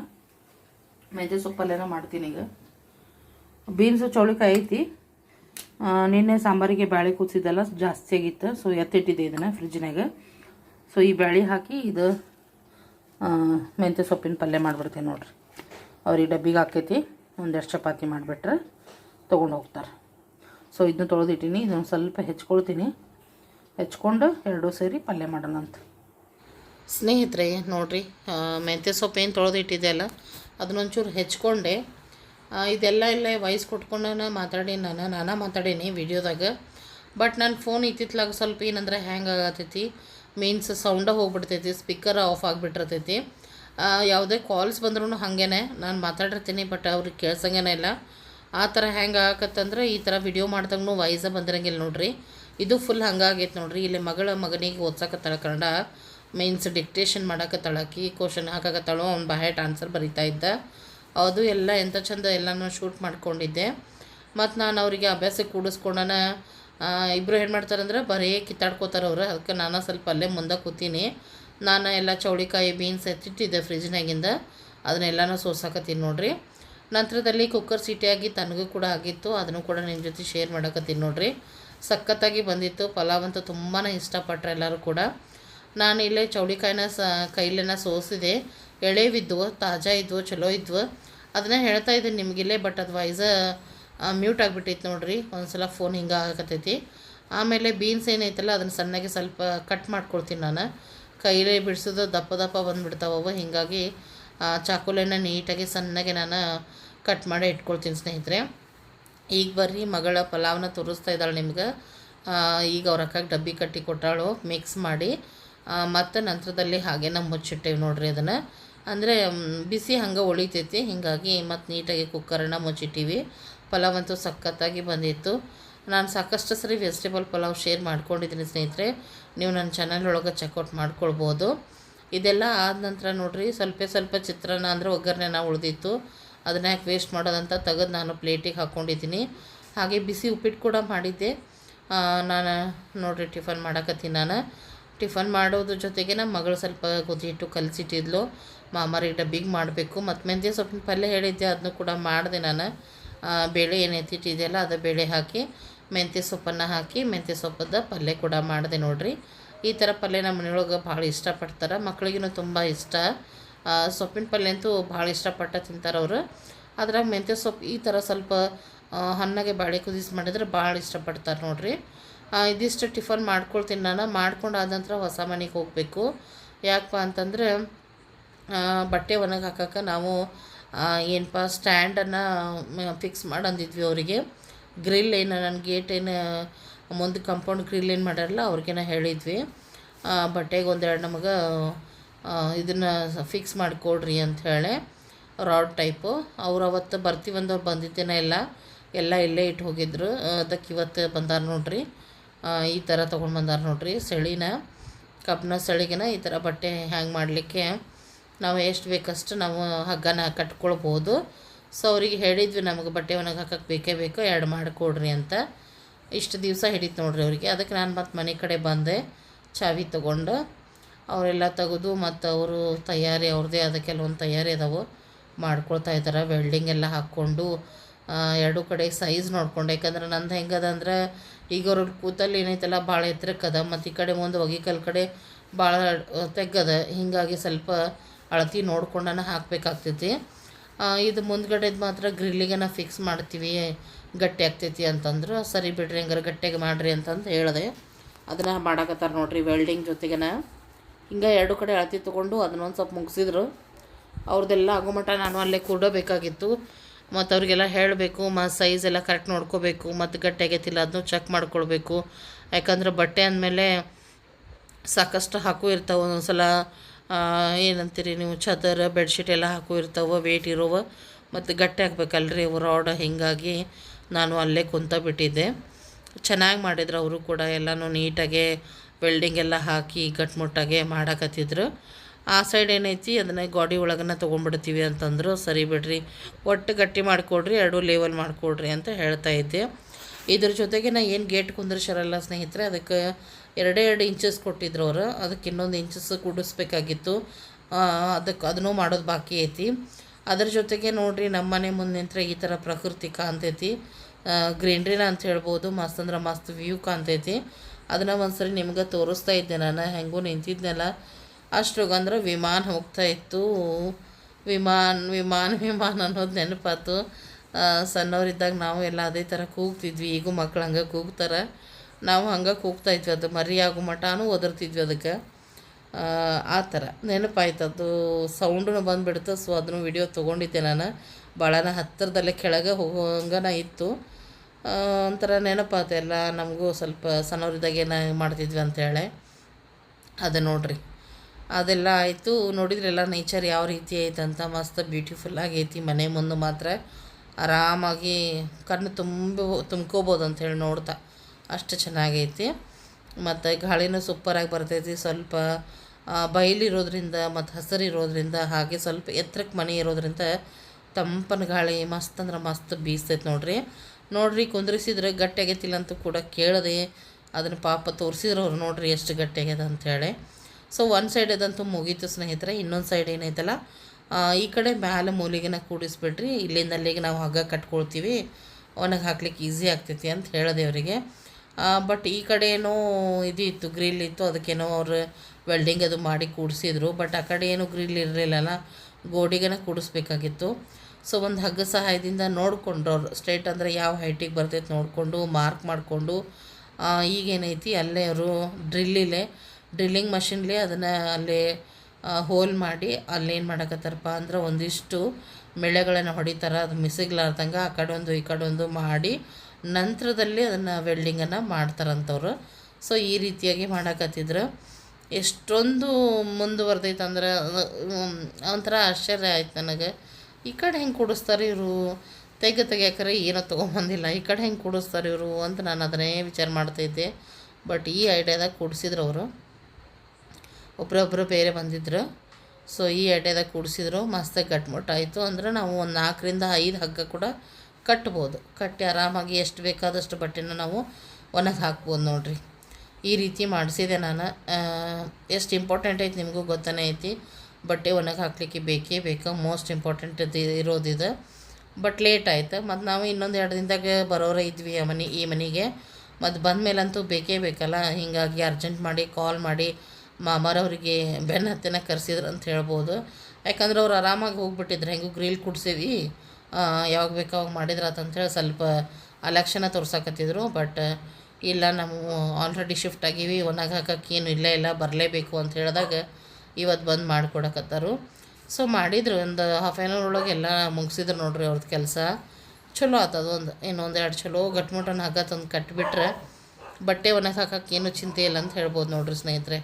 ಮೆಂತ್ಯ ಸೊಪ್ಪು ಪಲ್ಯನ ಮಾಡ್ತೀನಿ ಈಗ. ಬೀನ್ಸು, ಚೌಳಿಕಾಯಿ ಐತಿ. ನಿನ್ನೆ ಸಾಂಬಾರಿಗೆ ಬ್ಯಾಳೆ ಕೂತಿದ್ದಲ್ಲ ಜಾಸ್ತಿ ಆಗಿತ್ತು. ಸೊ ಎತ್ತಿಟ್ಟಿದ್ದೆ ಇದನ್ನು ಫ್ರಿಜ್ನಾಗ ಸೊ ಈ ಬ್ಯಾಳಿ ಹಾಕಿ ಇದು ಮೆಂತ್ಯ ಸೊಪ್ಪಿನ ಪಲ್ಯ ಮಾಡಿಬಿಡ್ತೀನಿ ನೋಡ್ರಿ. ಅವ್ರಿಗೆ ಡಬ್ಬಿಗೆ ಹಾಕೈತಿ. ಒಂದೆರಡು ಚಪಾತಿ ಮಾಡಿಬಿಟ್ರೆ ತೊಗೊಂಡು ಹೋಗ್ತಾರೆ ಸೊ ಇದನ್ನ ತೊಳೆದಿಟ್ಟಿನಿ. ಇದನ್ನು ಸ್ವಲ್ಪ ಹೆಚ್ಕೊಳ್ತೀನಿ. ಹೆಚ್ಕೊಂಡು ಎರಡೂ ಸೇರಿ ಪಲ್ಯ ಮಾಡೋಣ ಅಂತ. ಸ್ನೇಹಿತರೆ, ನೋಡಿರಿ ಮೆಂತ್ಯ ಸೊಪ್ಪು ಏನು ತೊಳೆದಿಟ್ಟಿದೆ ಅಲ್ಲ ಅದನ್ನೊಂಚೂರು ಹೆಚ್ಕೊಂಡೆ. ಇದೆಲ್ಲ ಇಲ್ಲೇ ವಾಯ್ಸ್ ಕೊಟ್ಕೊಂಡು ಮಾತಾಡಿ ನಾನು ನಾನು ಮಾತಾಡೀನಿ ವಿಡಿಯೋದಾಗ. ಬಟ್ ನನ್ನ ಫೋನ್ ಇತ್ತಿತ್ಲಾಗ ಸ್ವಲ್ಪ ಏನಂದ್ರೆ ಹ್ಯಾಂಗ್ ಆಗತ್ತೈತಿ ಮೀನ್ಸ್ ಸೌಂಡ ಹೋಗ್ಬಿಡ್ತೈತಿ ಸ್ಪೀಕರ್ ಆಫ್ ಆಗಿಬಿಟ್ಟಿರ್ತೈತಿ. ಯಾವುದೇ ಕಾಲ್ಸ್ ಬಂದ್ರೂ ಹಾಗೇನೆ, ನಾನು ಮಾತಾಡಿರ್ತೀನಿ ಬಟ್ ಅವ್ರಿಗೆ ಕೇಳ್ಸಂಗೇನೆ ಇಲ್ಲ. ಆ ಥರ ಹ್ಯಾಂಗ್ ಆಗತ್ತಂದ್ರೆ ಈ ಥರ ವಿಡಿಯೋ ಮಾಡ್ದಾಗೂ ವಾಯ್ಸ ಬಂದಿರಂಗಿಲ್ಲ ನೋಡ್ರಿ. ಇದು ಫುಲ್ ಹಂಗಾಗೈತೆ ನೋಡ್ರಿ. ಇಲ್ಲಿ ಮಗಳ ಮಗನಿಗೆ ಓದ್ಸಕತ್ತಾಳ ಕನ್ನಡ. ಮೀನ್ಸ್ ಡಿಕ್ಟೇಷನ್ ಮಾಡಕತ್ತಾಳಕಿ ಕ್ವಶನ್ ಹಾಕಕತ್ತಾಳು, ಅವ್ನು ಬಾಯಟ್ ಆನ್ಸರ್ ಬರಿತಾ ಇದ್ದ. ಅದು ಎಲ್ಲ ಎಂಥ ಚಂದ ಎಲ್ಲನೂ ಶೂಟ್ ಮಾಡ್ಕೊಂಡಿದ್ದೆ. ಮತ್ತು ನಾನು ಅವರಿಗೆ ಅಭ್ಯಾಸಕ್ಕೆ ಕೂಡಿಸ್ಕೊಂಡನ ಇಬ್ಬರು ಏನು ಮಾಡ್ತಾರಂದ್ರೆ ಬರೀ ಕಿತ್ತಾಡ್ಕೋತಾರೆ ಅವರು. ಅದಕ್ಕೆ ನಾನು ಸ್ವಲ್ಪ ಅಲ್ಲೇ ಮುಂದೆ ಕೂತೀನಿ. ನಾನು ಎಲ್ಲ ಚೌಳಿಕಾಯಿ ಬೀನ್ಸ್ ಎತ್ತಿಟ್ಟಿದ್ದೆ ಫ್ರಿಜ್ನಾಗಿಂದ ಅದನ್ನೆಲ್ಲನೂ ಸೋಸಾಕತ್ತೀನಿ ನೋಡ್ರಿ. ನಂತರದಲ್ಲಿ ಕುಕ್ಕರ್ ಸೀಟಿಯಾಗಿ ತನಗೂ ಕೂಡ ಆಗಿತ್ತು. ಅದನ್ನು ಕೂಡ ನಿಮ್ಮ ಜೊತೆ ಶೇರ್ ಮಾಡಕತ್ತೀನಿ ನೋಡ್ರಿ. ಸಖತ್ತಾಗಿ ಬಂದಿತ್ತು. ಪಲಾವ್ ಅಂತೂ ತುಂಬಾ ಇಷ್ಟಪಟ್ಟರೆ ಎಲ್ಲರೂ ಕೂಡ. ನಾನು ಇಲ್ಲೇ ಚೌಳಿಕಾಯಿನ ಸ ಕೈಲೇನ ಸೋಸಿದೆ. ಎಳೆವಿದ್ವು ತಾಜಾ ಇದ್ವು, ಚಲೋ ಇದ್ವು. ಅದನ್ನ ಹೇಳ್ತಾ ಇದ್ದೀನಿ ನಿಮಗಿಲ್ಲೇ ಬಟ್ ಅದು ವಾಯ್ಸ ಮ್ಯೂಟ್ ಆಗಿಬಿಟ್ಟೈತೆ ನೋಡ್ರಿ. ಒಂದ್ಸಲ ಫೋನ್ ಹಿಂಗೆ ಆಗಕತ್ತೈತಿ. ಆಮೇಲೆ ಬೀನ್ಸ್ ಏನೈತಲ್ಲ, ಅದನ್ನು ಸಣ್ಣಗೆ ಸ್ವಲ್ಪ ಕಟ್ ಮಾಡ್ಕೊಳ್ತೀನಿ ನಾನು. ಕೈಲೇ ಬಿಡಿಸೋದು ದಪ್ಪ ದಪ್ಪ ಬಂದುಬಿಡ್ತಾವವು ಹೀಗಾಗಿ ಚಾಕುಲೆನ ನೀಟಾಗಿ ಸಣ್ಣಗೆ ನಾನು ಕಟ್ ಮಾಡಿ ಇಟ್ಕೊಳ್ತೀನಿ ಸ್ನೇಹಿತರೆ. ಈಗ ಬರ್ರಿ, ಮಗಳ ಪಲಾವ್ನ ತೋರಿಸ್ತಾ ಇದ್ದಾಳೆ ನಿಮ್ಗೆ. ಈಗ ಅವ್ರ ಅಕ್ಕಾಗ ಡಬ್ಬಿ ಕಟ್ಟಿ ಕೊಟ್ಟಾಳು ಮಿಕ್ಸ್ ಮಾಡಿ. ಮತ್ತು ನಂತರದಲ್ಲಿ ಹಾಗೇನ ಮುಚ್ಚಿಟ್ಟೇವೆ ನೋಡ್ರಿ ಅದನ್ನು. ಅಂದರೆ ಬಿಸಿ ಹಂಗೆ ಉಳಿತೈತಿ ಹೀಗಾಗಿ ಮತ್ತು ನೀಟಾಗಿ ಕುಕ್ಕರನ್ನ ಮುಚ್ಚಿಟ್ಟಿವಿ. ಪಲಾವ್ ಅಂತೂ ಸಖತ್ತಾಗಿ ಬಂದಿತ್ತು. ನಾನು ಸಾಕಷ್ಟು ಸರಿ ವೆಜಿಟೇಬಲ್ ಪಲಾವ್ ಶೇರ್ ಮಾಡ್ಕೊಂಡಿದ್ದೀನಿ ಸ್ನೇಹಿತರೆ. ನೀವು ನನ್ನ ಚಾನಲ್ ಒಳಗೆ ಚೆಕ್ಔಟ್ ಮಾಡ್ಕೊಳ್ಬೋದು. ಇದೆಲ್ಲ ಆದ ನಂತರ ನೋಡ್ರಿ, ಸ್ವಲ್ಪ ಸ್ವಲ್ಪ ಚಿತ್ರಾನ್ನ ಅಂದರೆ ಒಗ್ಗರಣೆ ನಾವು ಉಳಿದಿತ್ತು. ಅದನ್ನ ಯಾಕೆ ವೇಸ್ಟ್ ಮಾಡೋದಂತ ತೆಗೆದು ನಾನು ಪ್ಲೇಟಿಗೆ ಹಾಕ್ಕೊಂಡಿದ್ದೀನಿ ಹಾಗೆ ಬಿಸಿ ಉಪ್ಪಿಟ್ಟು ಕೂಡ ಮಾಡಿದ್ದೆ. ನಾನು ನೋಡಿರಿ ಟಿಫನ್ ಮಾಡಕತ್ತೀನಿ ನಾನು. ಟಿಫನ್ ಮಾಡೋದ್ರ ಜೊತೆಗೆ ನಮ್ಮ ಮಗಳು ಸ್ವಲ್ಪ ಹಿಟ್ಟು ಕಲಸಿಟ್ಟಿದ್ಲು. ಮಾಮಾರಿಗೆ ಡಬ್ಬಿಗೆ ಮಾಡಬೇಕು. ಮತ್ತು ಮೆಂತ್ಯ ಸೊಪ್ಪಿನ ಪಲ್ಯ ಹೇಳಿದ್ದೆ ಅದನ್ನು ಕೂಡ ಮಾಡಿದೆ ನಾನು. ಬೇಳೆ ಏನು ಎತ್ತಿಟ್ಟಿದೆಯಲ್ಲ ಅದು ಬೇಳೆ ಹಾಕಿ, ಮೆಂತ್ಯ ಸೊಪ್ಪನ್ನು ಹಾಕಿ, ಮೆಂತ್ಯ ಸೊಪ್ಪದ ಪಲ್ಯ ಕೂಡ ಮಾಡಿದೆ ನೋಡಿರಿ. ಈ ಥರ ಪಲ್ಯ ನಮ್ಮ ಮನೆಯೊಳಗೆ ಭಾಳ ಇಷ್ಟಪಡ್ತಾರೆ. ಮಕ್ಳಿಗೂ ತುಂಬ ಇಷ್ಟ. ಸೊಪ್ಪಿನ ಪಲ್ಯ ಅಂತೂ ಭಾಳ ಇಷ್ಟಪಟ್ಟು ತಿಂತಾರೆ ಅವರು. ಅದ್ರಾಗ ಮೆಂತ್ಯ ಸೊಪ್ಪು ಈ ಥರ ಸ್ವಲ್ಪ ಹಣ್ಣಾಗೆ ಬಾಳೆ ಕುದಿಸಿ ಮಾಡಿದ್ರೆ ಭಾಳ ಇಷ್ಟಪಡ್ತಾರೆ ನೋಡಿರಿ. ಇದಿಷ್ಟು ಟಿಫನ್ ಮಾಡ್ಕೊಳ್ತೀನಿ ನಾನು. ಮಾಡ್ಕೊಂಡು ಆದ ನಂತರ ಹೊಸ ಮನೆಗೆ ಹೋಗಬೇಕು. ಯಾಕಪ್ಪ ಅಂತಂದರೆ ಬಟ್ಟೆ ಒಣಗಿ ಹಾಕಕ್ಕೆ ನಾವು ಏನಪ್ಪ ಸ್ಟ್ಯಾಂಡನ್ನು ಫಿಕ್ಸ್ ಮಾಡಂದಿದ್ವಿ ಅವರಿಗೆ. ಗ್ರಿಲ್ ಏನು ನನ್ನ ಗೇಟ್ ಏನು, ಮುಂದೆ ಕಂಪೌಂಡ್ ಗ್ರಿಲ್ ಏನು ಮಾಡ್ಯಾರಲ್ಲ ಅವ್ರಿಗೇನ ಹೇಳಿದ್ವಿ. ಬಟ್ಟೆಗೆ ಒಂದೆರಡು ನಮಗೆ ಇದನ್ನು ಫಿಕ್ಸ್ ಮಾಡಿಕೊಡ್ರಿ ಅಂತ ಹೇಳಿ ರಾಡ್ ಟೈಪು ಅವ್ರು ಅವತ್ತು ಬರ್ತೀವಂದವ್ರು ಬಂದಿದ್ದೇನೆ ಇಲ್ಲ, ಎಲ್ಲ ಇಲ್ಲೇ ಇಟ್ಟು ಹೋಗಿದ್ರು. ಅದಕ್ಕೆ ಇವತ್ತು ಬಂದಾರ ನೋಡ್ರಿ. ಈ ಥರ ತೊಗೊಂಡು ಬಂದಾರ ನೋಡ್ರಿ. ಸೆಳಿನ, ಕಬ್ಬಿನ ಸೆಳಿಗೆನ ಈ ಥರ ಬಟ್ಟೆ ಹ್ಯಾಂಗ್ ಮಾಡಲಿಕ್ಕೆ ನಾವು ಎಷ್ಟು ಬೇಕಷ್ಟು ನಾವು ಹಗ್ಗನ ಕಟ್ಕೊಳ್ಬೋದು. ಸೊ ಅವರಿಗೆ ಹೇಳಿದ್ವಿ ನಮಗೆ ಬಟ್ಟೆ ಒಣಗಿ ಹಾಕಕ್ಕೆ ಬೇಕೇ ಬೇಕು, ಎರಡು ಮಾಡಿಕೊಡ್ರಿ ಅಂತ. ಇಷ್ಟು ದಿವಸ ಹಿಡಿತು ನೋಡ್ರಿ ಅವರಿಗೆ. ಅದಕ್ಕೆ ನಾನು ಮತ್ತು ಮನೆ ಕಡೆ ಬಂದೆ, ಚಾವಿ ತೊಗೊಂಡು. ಅವರೆಲ್ಲ ತೆಗೆದು ಮತ್ತು ಅವರು ತಯಾರಿ, ಅವ್ರದ್ದೇ ಆದ ಕೆಲವೊಂದು ತಯಾರಿ ಅದಾವು. ಮಾಡ್ಕೊಳ್ತಾ ಇದ್ದಾರೆ ವೆಲ್ಡಿಂಗ್ ಎಲ್ಲ ಹಾಕ್ಕೊಂಡು ಎರಡು ಕಡೆ ಸೈಜ್ ನೋಡ್ಕೊಂಡು. ಯಾಕಂದ್ರೆ ನಂದು ಹೆಂಗದ ಅಂದ್ರೆ ಈಗ ಅವ್ರ ಕೂತಲ್ಲಿ ಏನೈತಲ್ಲ, ಭಾಳ ಎತ್ತರಕ್ಕದ ಮತ್ತು ಈ ಕಡೆ ಮುಂದೆ ಒಗಿಕಲ್ ಕಡೆ ಭಾಳ ತೆಗ್ಗದ. ಹೀಗಾಗಿ ಸ್ವಲ್ಪ ಅಳತಿ ನೋಡ್ಕೊಂಡನ ಹಾಕಬೇಕಾಗ್ತೈತಿ. ಇದು ಮುಂದ್ಗಡೆದು ಮಾತ್ರ ಗ್ರಿಲ್ಲಿಗೆನ ಫಿಕ್ಸ್ ಮಾಡ್ತೀವಿ. ಗಟ್ಟಿ ಆಗ್ತೈತಿ ಅಂತಂದ್ರೆ. ಸರಿ ಬಿಡ್ರಿ ಹಂಗಾರೆ ಗಟ್ಟಿಗೆ ಮಾಡಿರಿ ಅಂತಂದು ಹೇಳಿದೆ. ಅದನ್ನು ಮಾಡಾಕತ್ತಾರ ನೋಡಿರಿ ವೆಲ್ಡಿಂಗ್ ಜೊತೆಗೆನ. ಹಿಂಗೆ ಎರಡು ಕಡೆ ಅಳತಿ ತೊಗೊಂಡು ಅದನ್ನೊಂದು ಸ್ವಲ್ಪ ಮುಗಿಸಿದ್ರು. ಅವ್ರದ್ದೆಲ್ಲ ಆಗೋ ಮಟ್ಟ ನಾನು ಅಲ್ಲೇ ಕೂಡಬೇಕಾಗಿತ್ತು ಮತ್ತು ಅವ್ರಿಗೆಲ್ಲ ಹೇಳಬೇಕು, ಮತ್ತು ಸೈಜ್ ಎಲ್ಲ ಕರೆಕ್ಟ್ ನೋಡ್ಕೋಬೇಕು, ಮತ್ತು ಗಟ್ಟಿ ಆಗೈತಿಲ್ಲ ಅದನ್ನು ಚೆಕ್ ಮಾಡ್ಕೊಳ್ಬೇಕು. ಯಾಕಂದ್ರೆ ಬಟ್ಟೆ ಅಂದಮೇಲೆ ಸಾಕಷ್ಟು ಹಾಕು ಇರ್ತಾವೆ ಒಂದೊಂದು ಸಲ ಏನಂತೀರಿ ನೀವು, ಚದರ ಬೆಡ್ಶೀಟ್ ಎಲ್ಲ ಹಾಕು ಇರ್ತಾವೆ ವೇಟ್ ಇರೋವ, ಮತ್ತು ಗಟ್ಟಿ ಹಾಕ್ಬೇಕಲ್ರಿ ರಾಡ್ ಹೀಗಾಗಿ ನಾನು ಅಲ್ಲೇ ಕುಂತ ಬಿಟ್ಟಿದ್ದೆ. ಚೆನ್ನಾಗಿ ಮಾಡಿದ್ರು ಅವರು ಕೂಡ, ಎಲ್ಲನೂ ನೀಟಾಗೆ ವೆಲ್ಡಿಂಗ್ ಎಲ್ಲ ಹಾಕಿ ಗಟ್ಮುಟ್ಟಾಗೆ ಮಾಡಾಕತ್ತಿದ್ರು. ಆ ಸೈಡ್ ಏನೈತಿ, ಅದನ್ನ ಗೋಡಿ ಒಳಗನ ತೊಗೊಂಡ್ಬಿಡ್ತೀವಿ ಅಂತಂದ್ರು, ಸರಿ ಬಿಡ್ರಿ, ಒಟ್ಟು ಗಟ್ಟಿ ಮಾಡಿಕೊಡ್ರಿ, ಎರಡು ಲೇವಲ್ ಮಾಡಿಕೊಡ್ರಿ ಅಂತ ಹೇಳ್ತಾ ಇದ್ದೆ. ಇದ್ರ ಜೊತೆಗೆ ನಾ ಏನು ಗೇಟ್ ಕುಂದ್ರಿಸ್ಯಾರಲ್ಲ ಸ್ನೇಹಿತರೆ, ಅದಕ್ಕೆ ಎರಡೇ ಎರಡು ಇಂಚಸ್ ಕೊಟ್ಟಿದ್ರು ಅವರು, ಅದಕ್ಕೆ ಇನ್ನೊಂದು ಇಂಚಸ್ ಕೂಡಿಸ್ಬೇಕಾಗಿತ್ತು. ಅದಕ್ಕೆ ಅದನ್ನೂ ಮಾಡೋದು ಬಾಕಿ ಐತಿ. ಅದ್ರ ಜೊತೆಗೆ ನೋಡ್ರಿ ನಮ್ಮ ಮನೆ ಮುಂದೆ ಈ ಥರ ಪ್ರಕೃತಿ ಕಾಣ್ತೈತಿ. ಗ್ರೀನ್ರಿನ ಅಂತ ಹೇಳ್ಬೋದು, ಮಸ್ತ್ ಅಂದ್ರೆ ಮಸ್ತ್ ವ್ಯೂ ಕಾಣ್ತೈತಿ. ಅದನ್ನು ಒಂದ್ಸರಿ ನಿಮ್ಗೆ ತೋರಿಸ್ತಾ ಇದ್ದೆ ನಾನು. ಹೆಂಗೂ ನಿಂತಿದ್ನಲ್ಲ. ಅಷ್ಟೊಗಂದ್ರೆ ವಿಮಾನ ಹೋಗ್ತಾ ಇತ್ತು. ವಿಮಾನ ವಿಮಾನ ವಿಮಾನ ಅನ್ನೋದು ನೆನಪಾತು. ಸಣ್ಣವರಿದ್ದಾಗ ನಾವು ಎಲ್ಲ ಅದೇ ಥರ ಕೂಗ್ತಿದ್ವಿ. ಈಗೂ ಮಕ್ಳು ಹಂಗೆ ಕೂಗ್ತಾರೆ. ನಾವು ಹಂಗೆ ಕೂಗ್ತಾ ಇದ್ವಿ. ಅದು ಮರಿಯಾಗು ಮಟನೂ ಒದರ್ತಿದ್ವಿ ಅದಕ್ಕೆ. ಆ, ಥರ ನೆನಪಾಯ್ತು ಅದು. ಸೌಂಡೂ ಬಂದುಬಿಡ್ತು. ಸೊ ಅದನ್ನು ವಿಡಿಯೋ ತೊಗೊಂಡಿದ್ದೆ ನಾನು. ಭಾಳನ ಹತ್ತಿರದಲ್ಲೇ ಕೆಳಗೆ ಹೋಗೋಂಗನ ಇತ್ತು. ಒಂಥರ ನೆನಪಾತೆಲ್ಲ ನಮಗೂ ಸ್ವಲ್ಪ ಸಣ್ಣವರಿದ್ದಾಗ ಏನು ಮಾಡ್ತಿದ್ವಿ ಅಂತೇಳಿ. ಅದು ನೋಡಿರಿ. ಅದೆಲ್ಲ ಆಯಿತು. ನೋಡಿದ್ರೆಲ್ಲ ನೇಚರ್ ಯಾವ ರೀತಿ ಐತಂತ ಮಸ್ತ್ ಬ್ಯೂಟಿಫುಲ್ ಆಗೈತಿ ಮನೆ ಮುಂದೆ ಮಾತ್ರ ಆರಾಮಾಗಿ ಕಣ್ಣು ತುಂಬ, ತುಂಬ್ಕೋಬೋದು ಅಂಥೇಳಿ ನೋಡ್ತಾ. ಅಷ್ಟು ಚೆನ್ನಾಗೈತಿ ಮತ್ತು ಗಾಳಿನೂ ಸೂಪರಾಗಿ ಬರ್ತೈತಿ. ಸ್ವಲ್ಪ ಬಯಲಿರೋದ್ರಿಂದ ಮತ್ತು ಹಸಿರಿರೋದ್ರಿಂದ ಹಾಗೆ ಸ್ವಲ್ಪ ಎತ್ತರಕ್ಕೆ ಮನೆ ಇರೋದ್ರಿಂದ ತಂಪನ ಗಾಳಿ ಮಸ್ತ್ ಅಂದ್ರೆ ಮಸ್ತ್ ಬೀಸ್ತೈತೆ ನೋಡ್ರಿ. ನೋಡ್ರಿ, ಕುಂದ್ರಿಸಿದ್ರೆ ಗಟ್ಟಿ ಆಗೈತಿಲ್ಲ ಅಂತ ಕೂಡ ಕೇಳಿದೆ ಅದನ್ನು ಪಾಪ ತೋರಿಸಿದ್ರು ಅವ್ರು, ನೋಡ್ರಿ ಎಷ್ಟು ಗಟ್ಟಿ ಆಗ್ಯದ ಅಂಥೇಳಿ ಸೊ ಒಂದು ಸೈಡ್ ಅದಂತೂ ಮುಗೀತು ಸ್ನೇಹಿತರೆ, ಇನ್ನೊಂದು ಸೈಡ್ ಏನೈತಲ್ಲ ಈ ಕಡೆ ಮ್ಯಾಲೆ ಮೂಲಿಗೆನ ಕೂಡಿಸ್ಬಿಡ್ರಿ ಇಲ್ಲಿಂದ ಅಲ್ಲಿಗೆ ನಾವು ಹಗ್ಗ ಕಟ್ಕೊಳ್ತೀವಿ ಅವನಿಗೆ ಹಾಕ್ಲಿಕ್ಕೆ ಈಸಿ ಆಗ್ತೈತಿ ಅಂತ ಹೇಳಿದೆ ಅವರಿಗೆ. ಬಟ್ ಈ ಕಡೆ ಏನೋ ಇದು ಇತ್ತು ಗ್ರಿಲ್ ಇತ್ತು, ಅದಕ್ಕೇನೋ ಅವ್ರು ವೆಲ್ಡಿಂಗ್ ಅದು ಮಾಡಿ ಕೂಡಿಸಿದ್ರು ಬಟ್ ಆ ಕಡೆ ಏನೂ ಗ್ರಿಲ್ ಇರಲಿಲ್ಲಲ್ಲ, ಗೋಡಿಗೆನ ಕೂಡಿಸ್ಬೇಕಾಗಿತ್ತು. ಸೊ ಒಂದು ಹಗ್ಗ ಸಹಾಯದಿಂದ ನೋಡಿಕೊಂಡು ಸ್ಟ್ರೈಟ್ ಅಂದರೆ ಯಾವ ಹೈಟಿಗೆ ಬರ್ತೈತೆ ನೋಡಿಕೊಂಡು ಮಾರ್ಕ್ ಮಾಡಿಕೊಂಡು ಈಗೇನೈತಿ, ಅಲ್ಲೇ ಅವರು ಡ್ರಿಲ್ಲಿಲೆ ಡ್ರಿಲ್ಲಿಂಗ್ ಮಷಿನ್ಲಿ ಅದನ್ನು ಅಲ್ಲೇ ಹೋಲ್ ಮಾಡಿ ಅಲ್ಲೇನು ಮಾಡಕತ್ತಾರಪ್ಪ ಅಂದ್ರೆ ಒಂದಿಷ್ಟು ಮೆಳೆಗಳನ್ನು ಹೊಡಿತಾರೆ, ಅದು ಮಿಸಿಗ್ಲಾರ್ದಂಗೆ ಆ ಕಡೆ ಒಂದು ಈ ಕಡೆ ಒಂದು ಮಾಡಿ, ನಂತರದಲ್ಲಿ ಅದನ್ನು ವೆಲ್ಡಿಂಗನ್ನು ಮಾಡ್ತಾರಂಥವ್ರು ಸೊ ಈ ರೀತಿಯಾಗಿ ಮಾಡಕತ್ತಿದ್ರು. ಎಷ್ಟೊಂದು ಮುಂದುವರೆದೈತೆ ಅಂದ್ರೆ ಒಂಥರ ಆಶ್ಚರ್ಯ ಆಯ್ತು ನನಗೆ. ಈ ಕಡೆ ಹೆಂಗೆ ಕೂಡಿಸ್ತಾರೆ ಇವರು? ತೆಗೆ ತೆಗಿಯಾಕರೆ ಏನೋ ತೊಗೊಂಬಂದಿಲ್ಲ. ಈ ಕಡೆ ಹೆಂಗೆ ಕೂಡಿಸ್ತಾರೆ ಇವರು ಅಂತ ನಾನು ಅದನ್ನೇ ವಿಚಾರ ಮಾಡ್ತಾಯಿದ್ದೆ ಬಟ್ ಈ ಐಡಿಯಾದಾಗ ಕೂಡಿಸಿದ್ರು ಅವರು. ಒಬ್ಬರೊಬ್ಬರು ಬೇರೆ ಬಂದಿದ್ರು. ಸೊ ಈ ಐಡ್ಯಾದಾಗ ಕೂಡಿಸಿದ್ರು. ಮಸ್ತಾಗಿ ಗಟ್ಮುಟ್ಟು ಆಯಿತು. ಅಂದ್ರೆ ನಾವು ಒಂದು ನಾಲ್ಕರಿಂದ ಐದು ಹಗ್ಗ ಕೂಡ ಕಟ್ಬೋದು. ಕಟ್ಟಿ ಆರಾಮಾಗಿ ಎಷ್ಟು ಬೇಕಾದಷ್ಟು ಬಟ್ಟೆನ ನಾವು ಒಣಗಿ ಹಾಕ್ಬೋದು ನೋಡಿರಿ. ಈ ರೀತಿ ಮಾಡಿಸಿದೆ ನಾನು. ಎಷ್ಟು ಇಂಪಾರ್ಟೆಂಟ್ ಐತಿ ನಿಮಗೂ ಗೊತ್ತನೇ ಐತಿ. ಬಟ್ಟೆ ಒಣಗಿ ಹಾಕ್ಲಿಕ್ಕೆ ಬೇಕೇ ಬೇಕು. ಮೋಸ್ಟ್ ಇಂಪಾರ್ಟೆಂಟ್ ಇದು. ಇರೋದಿದು ಬಟ್ ಲೇಟ್ ಆಯ್ತು. ಮತ್ತು ನಾವು ಇನ್ನೊಂದು ಎರಡು ದಿನದಾಗ ಬರೋರ ಇದ್ವಿ ಆ ಮನೆ, ಈ ಮನೆಗೆ. ಮತ್ತು ಬಂದ ಮೇಲಂತೂ ಬೇಕೇ ಬೇಕಲ್ಲ. ಹೀಗಾಗಿ ಅರ್ಜೆಂಟ್ ಮಾಡಿ ಕಾಲ್ ಮಾಡಿ ಮಾಮರವ್ರಿಗೆ ಬೆನ್ನ ಹತ್ತಿನ ಕರೆಸಿದ್ರು ಅಂತ ಹೇಳ್ಬೋದು. ಯಾಕಂದ್ರೆ ಅವ್ರು ಆರಾಮಾಗಿ ಹೋಗ್ಬಿಟ್ಟಿದ್ರು. ಹೆಂಗೂ ಗ್ರಿಲ್ ಕುಡ್ಸೀವಿ ಯಾವಾಗ ಬೇಕು ಅವಾಗ ಮಾಡಿದ್ರೆ ಅಂತೇಳಿ ಸ್ವಲ್ಪ ಅಲಕ್ಷಣ ತೋರ್ಸಕತ್ತಿದ್ರು. ಬಟ್ ಇಲ್ಲ, ನಾವು ಆಲ್ರೆಡಿ ಶಿಫ್ಟ್ ಆಗೀವಿ. ಒಣಗಿ ಏನು ಇಲ್ಲೇ ಇಲ್ಲ. ಬರಲೇಬೇಕು ಅಂತ ಹೇಳಿದಾಗ ಇವತ್ತು ಬಂದು ಮಾಡಿಕೊಡಕತ್ತಾರು. ಸೊ ಮಾಡಿದ್ರು. ಒಂದು ಹಾಫ್ ಆನ್ ಅವರ್ ಒಳಗೆ ಎಲ್ಲ ಮುಗಿಸಿದ್ರು ನೋಡ್ರಿ ಅವ್ರದ್ದು ಕೆಲಸ. ಚಲೋ ಆತದ ಒಂದು, ಇನ್ನೊಂದು ಎರಡು ಚಲೋ ಗಟ್ಮುಟನ ಹಗ್ಗ ತಂದು ಕಟ್ಟಿಬಿಟ್ರೆ ಬಟ್ಟೆ ಒಣಗಿ ಹಾಕಕ್ಕೆ ಏನೂ ಚಿಂತೆ ಇಲ್ಲ ಅಂತ ಹೇಳ್ಬೋದು ನೋಡ್ರಿ ಸ್ನೇಹಿತರೆ.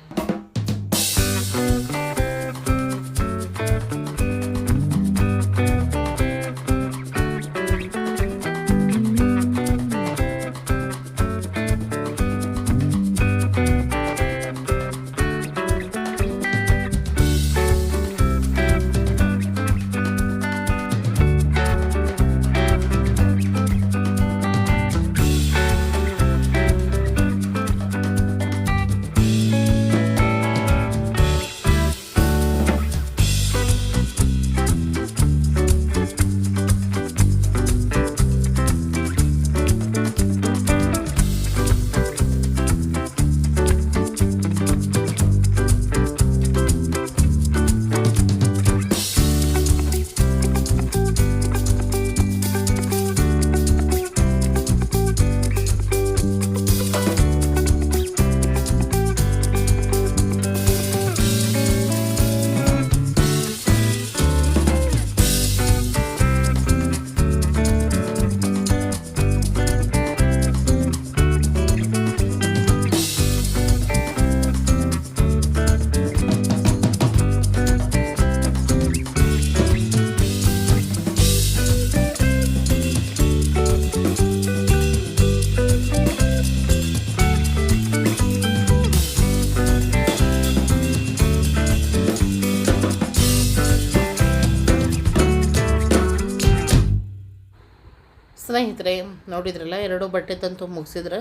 ಸ್ನೇಹಿತರೆ, ನೋಡಿದ್ರಲ್ಲ, ಎರಡು ಬಟ್ಟೆ ತಂತು ಮುಗಿಸಿದ್ರೆ.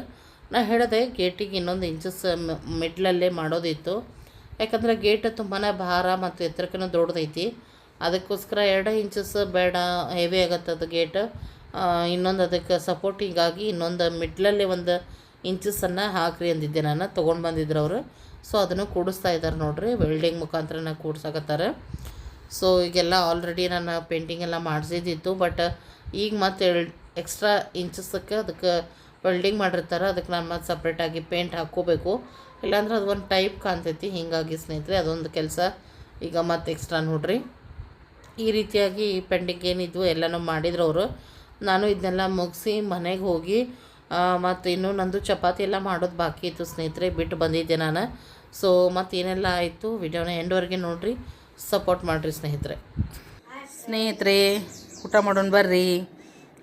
ನಾ ಹೇಳಿದೆ ಗೇಟಿಗೆ ಇನ್ನೊಂದು ಇಂಚಸ್ ಮಿಡ್ಲಲ್ಲೇ ಮಾಡೋದಿತ್ತು. ಯಾಕಂದರೆ ಗೇಟ್ ತುಂಬಾ ಭಾರ ಮತ್ತು ಎತ್ತರಕ್ಕೂ ದೊಡ್ಡದೈತಿ. ಅದಕ್ಕೋಸ್ಕರ ಎರಡು ಇಂಚಸ್ ಬೇಡ ಹೆವಿ ಅದು ಗೇಟ್. ಇನ್ನೊಂದು ಅದಕ್ಕೆ ಸಪೋರ್ಟಿಗಾಗಿ ಇನ್ನೊಂದು ಮಿಡ್ಲಲ್ಲಿ ಒಂದು ಇಂಚಸನ್ನು ಹಾಕ್ರಿ ಅಂದಿದ್ದೆ ನಾನು, ತೊಗೊಂಡು ಬಂದಿದ್ರು ಅವರು. ಸೊ ಅದನ್ನು ಕೂಡಿಸ್ತಾ ಇದ್ದಾರೆ ನೋಡ್ರಿ ವೆಲ್ಡಿಂಗ್ ನಾನು ಕೂಡ್ಸಕತ್ತಾರೆ. ಸೊ ಈಗೆಲ್ಲ ಆಲ್ರೆಡಿ ನಾನು ಪೇಂಟಿಂಗ್ ಎಲ್ಲ ಮಾಡಿಸಿದ್ದಿತ್ತು ಬಟ್ ಈಗ ಮತ್ತೆ ಎಕ್ಸ್ಟ್ರಾ ಇಂಚಸ್ಸಕ್ಕೆ ಅದಕ್ಕೆ ವೆಲ್ಡಿಂಗ್ ಮಾಡಿರ್ತಾರೆ. ಅದಕ್ಕೆ ನಾನು ಮತ್ತು ಸಪ್ರೇಟಾಗಿ ಪೇಂಟ್ ಹಾಕ್ಕೋಬೇಕು. ಇಲ್ಲಾಂದ್ರೆ ಅದು ಒಂದು ಟೈಪ್ ಕಾಣ್ತೈತಿ. ಹೀಗಾಗಿ ಸ್ನೇಹಿತರೆ, ಅದೊಂದು ಕೆಲಸ. ಈಗ ಮತ್ತೆ ಎಕ್ಸ್ಟ್ರಾ ನೋಡ್ರಿ. ಈ ರೀತಿಯಾಗಿ ಪೆಂಡಿಂಗ್ ಏನಿದ್ವು ಎಲ್ಲನೂ ಮಾಡಿದ್ರು ಅವರು. ನಾನು ಇದನ್ನೆಲ್ಲ ಮುಗಿಸಿ ಮನೆಗೆ ಹೋಗಿ ಮತ್ತು ಇನ್ನೂ ನಂದು ಚಪಾತಿ ಎಲ್ಲ ಮಾಡೋದು ಬಾಕಿ ಇತ್ತು ಸ್ನೇಹಿತರೆ, ಬಿಟ್ಟು ಬಂದಿದ್ದೆ ನಾನು. ಸೊ ಮತ್ತು ಏನೆಲ್ಲ ಆಯಿತು ವಿಡಿಯೋನ ಎಂಡ್ವರೆಗೆ ನೋಡಿರಿ. ಸಪೋರ್ಟ್ ಮಾಡಿರಿ ಸ್ನೇಹಿತರೆ. ಸ್ನೇಹಿತರೆ, ಊಟ ಮಾಡೋಣ ಬರ್ರಿ.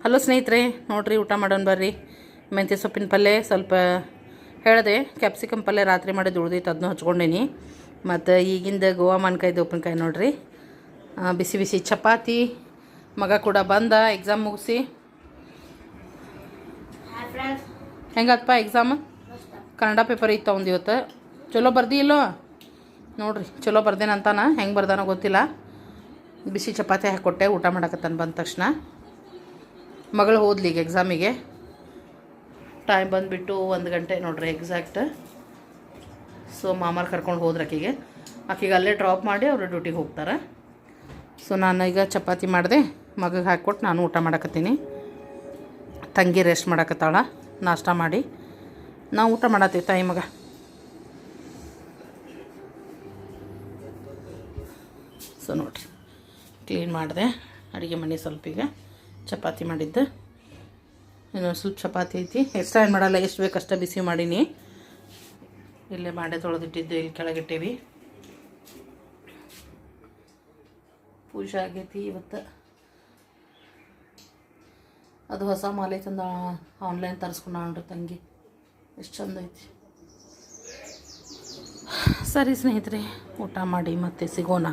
ಹಲೋ ಸ್ನೇಹಿತರೆ, ನೋಡ್ರಿ, ಊಟ ಮಾಡೋಣ ಬರ್ರಿ. ಮೆಂತ್ಯ ಸೊಪ್ಪಿನ ಪಲ್ಯ ಸ್ವಲ್ಪ ಹೇಳಿದೆ. ಕ್ಯಾಪ್ಸಿಕಮ್ ಪಲ್ಯ ರಾತ್ರಿ ಮಾಡಿ ಉಳ್ದಿತ್ತು ಅದನ್ನೂ ಹಚ್ಕೊಂಡೀನಿ. ಮತ್ತು ಈಗಿಂದ ಗೋವಾ ಮಾನ್ಕಾಯ್ದು ಉಪ್ಪಿನಕಾಯಿ ನೋಡ್ರಿ. ಬಿಸಿ ಬಿಸಿ ಚಪಾತಿ, ಮಗ ಕೂಡ ಬಂದ ಎಕ್ಸಾಮ್ ಮುಗಿಸಿ. ಹೆಂಗಪ್ಪ ಎಕ್ಸಾಮ್ ಕನ್ನಡ ಪೇಪರ್ ಇತ್ತು ಅವ್ನು ಇವತ್ತು. ಚಲೋ ಬರ್ದಿ ಇಲ್ಲೋ? ನೋಡ್ರಿ, ಚಲೋ ಬರ್ದೇನಂತಾನ, ಹೆಂಗೆ ಬರ್ದಾನೋ ಗೊತ್ತಿಲ್ಲ. ಬಿಸಿ ಚಪಾತಿ ಹಾಕ್ಕೊಟ್ಟೆ ಊಟ ಮಾಡಕತ್ತಾನ ಬಂದ ತಕ್ಷಣ. ಮಗಳು ಹೋದ್ಲಿ ಈಗ ಎಕ್ಸಾಮಿಗೆ ಟೈಮ್ ಬಂದುಬಿಟ್ಟು ಒಂದು ಗಂಟೆ ನೋಡ್ರಿ ಎಕ್ಸಾಕ್ಟ್ ಸೊ ಮಾಮಾರ್ ಕರ್ಕೊಂಡು ಹೋದ್ರೆ ಆಕಿಗೆ. ಆಕಿಗೆ ಅಲ್ಲೇ ಡ್ರಾಪ್ ಮಾಡಿ ಅವರು ಡ್ಯೂಟಿಗೆ ಹೋಗ್ತಾರೆ. ಸೊ ನಾನು ಈಗ ಚಪಾತಿ ಮಾಡಿದೆ, ಮಗಗೆ ಹಾಕ್ಕೊಟ್ಟು ನಾನು ಊಟ ಮಾಡಕತ್ತೀನಿ. ತಂಗಿ ರೆಸ್ಟ್ ಮಾಡಕತ್ತಾಳ, ನಾಷ್ಟ ಮಾಡಿ. ನಾವು ಊಟ ಮಾಡತ್ತೀವಿ ತಾಯಿ ಮಗ. ಸೊ ನೋಡಿರಿ ಕ್ಲೀನ್ ಮಾಡಿದೆ, ಅಡುಗೆ ಮನೆ ಸ್ವಲ್ಪ ಈಗ. ಚಪಾತಿ ಮಾಡಿದ್ದೆ. ಇನ್ನೊಂದು ಸ್ವಲ್ಪ ಚಪಾತಿ ಐತಿ. ಎಕ್ಸ್ಟ್ರಾ ಏನು ಮಾಡಲ್ಲ, ಎಷ್ಟು ಬೇಕು ಅಷ್ಟೇ ಬಿಸಿ ಮಾಡೀನಿ. ಇಲ್ಲೇ ಮಾಡೇ ತೊಳೆದಿಟ್ಟಿದ್ದು ಇಲ್ಲಿ ಕೆಳಗಿಟ್ಟೇವಿ ಪೂಜೆ ಆಗೈತಿ ಇವತ್ತು. ಅದು ಹೊಸ ಮಾಲೆ ತಂದ ಆನ್ಲೈನ್ ತರಿಸ್ಕೊಂಡ್ರಿ ತಂಗಿ. ಎಷ್ಟು ಚಂದ ಐತಿ. ಸರಿ ಸ್ನೇಹಿತರೆ, ಊಟ ಮಾಡಿ ಮತ್ತೆ ಸಿಗೋಣ.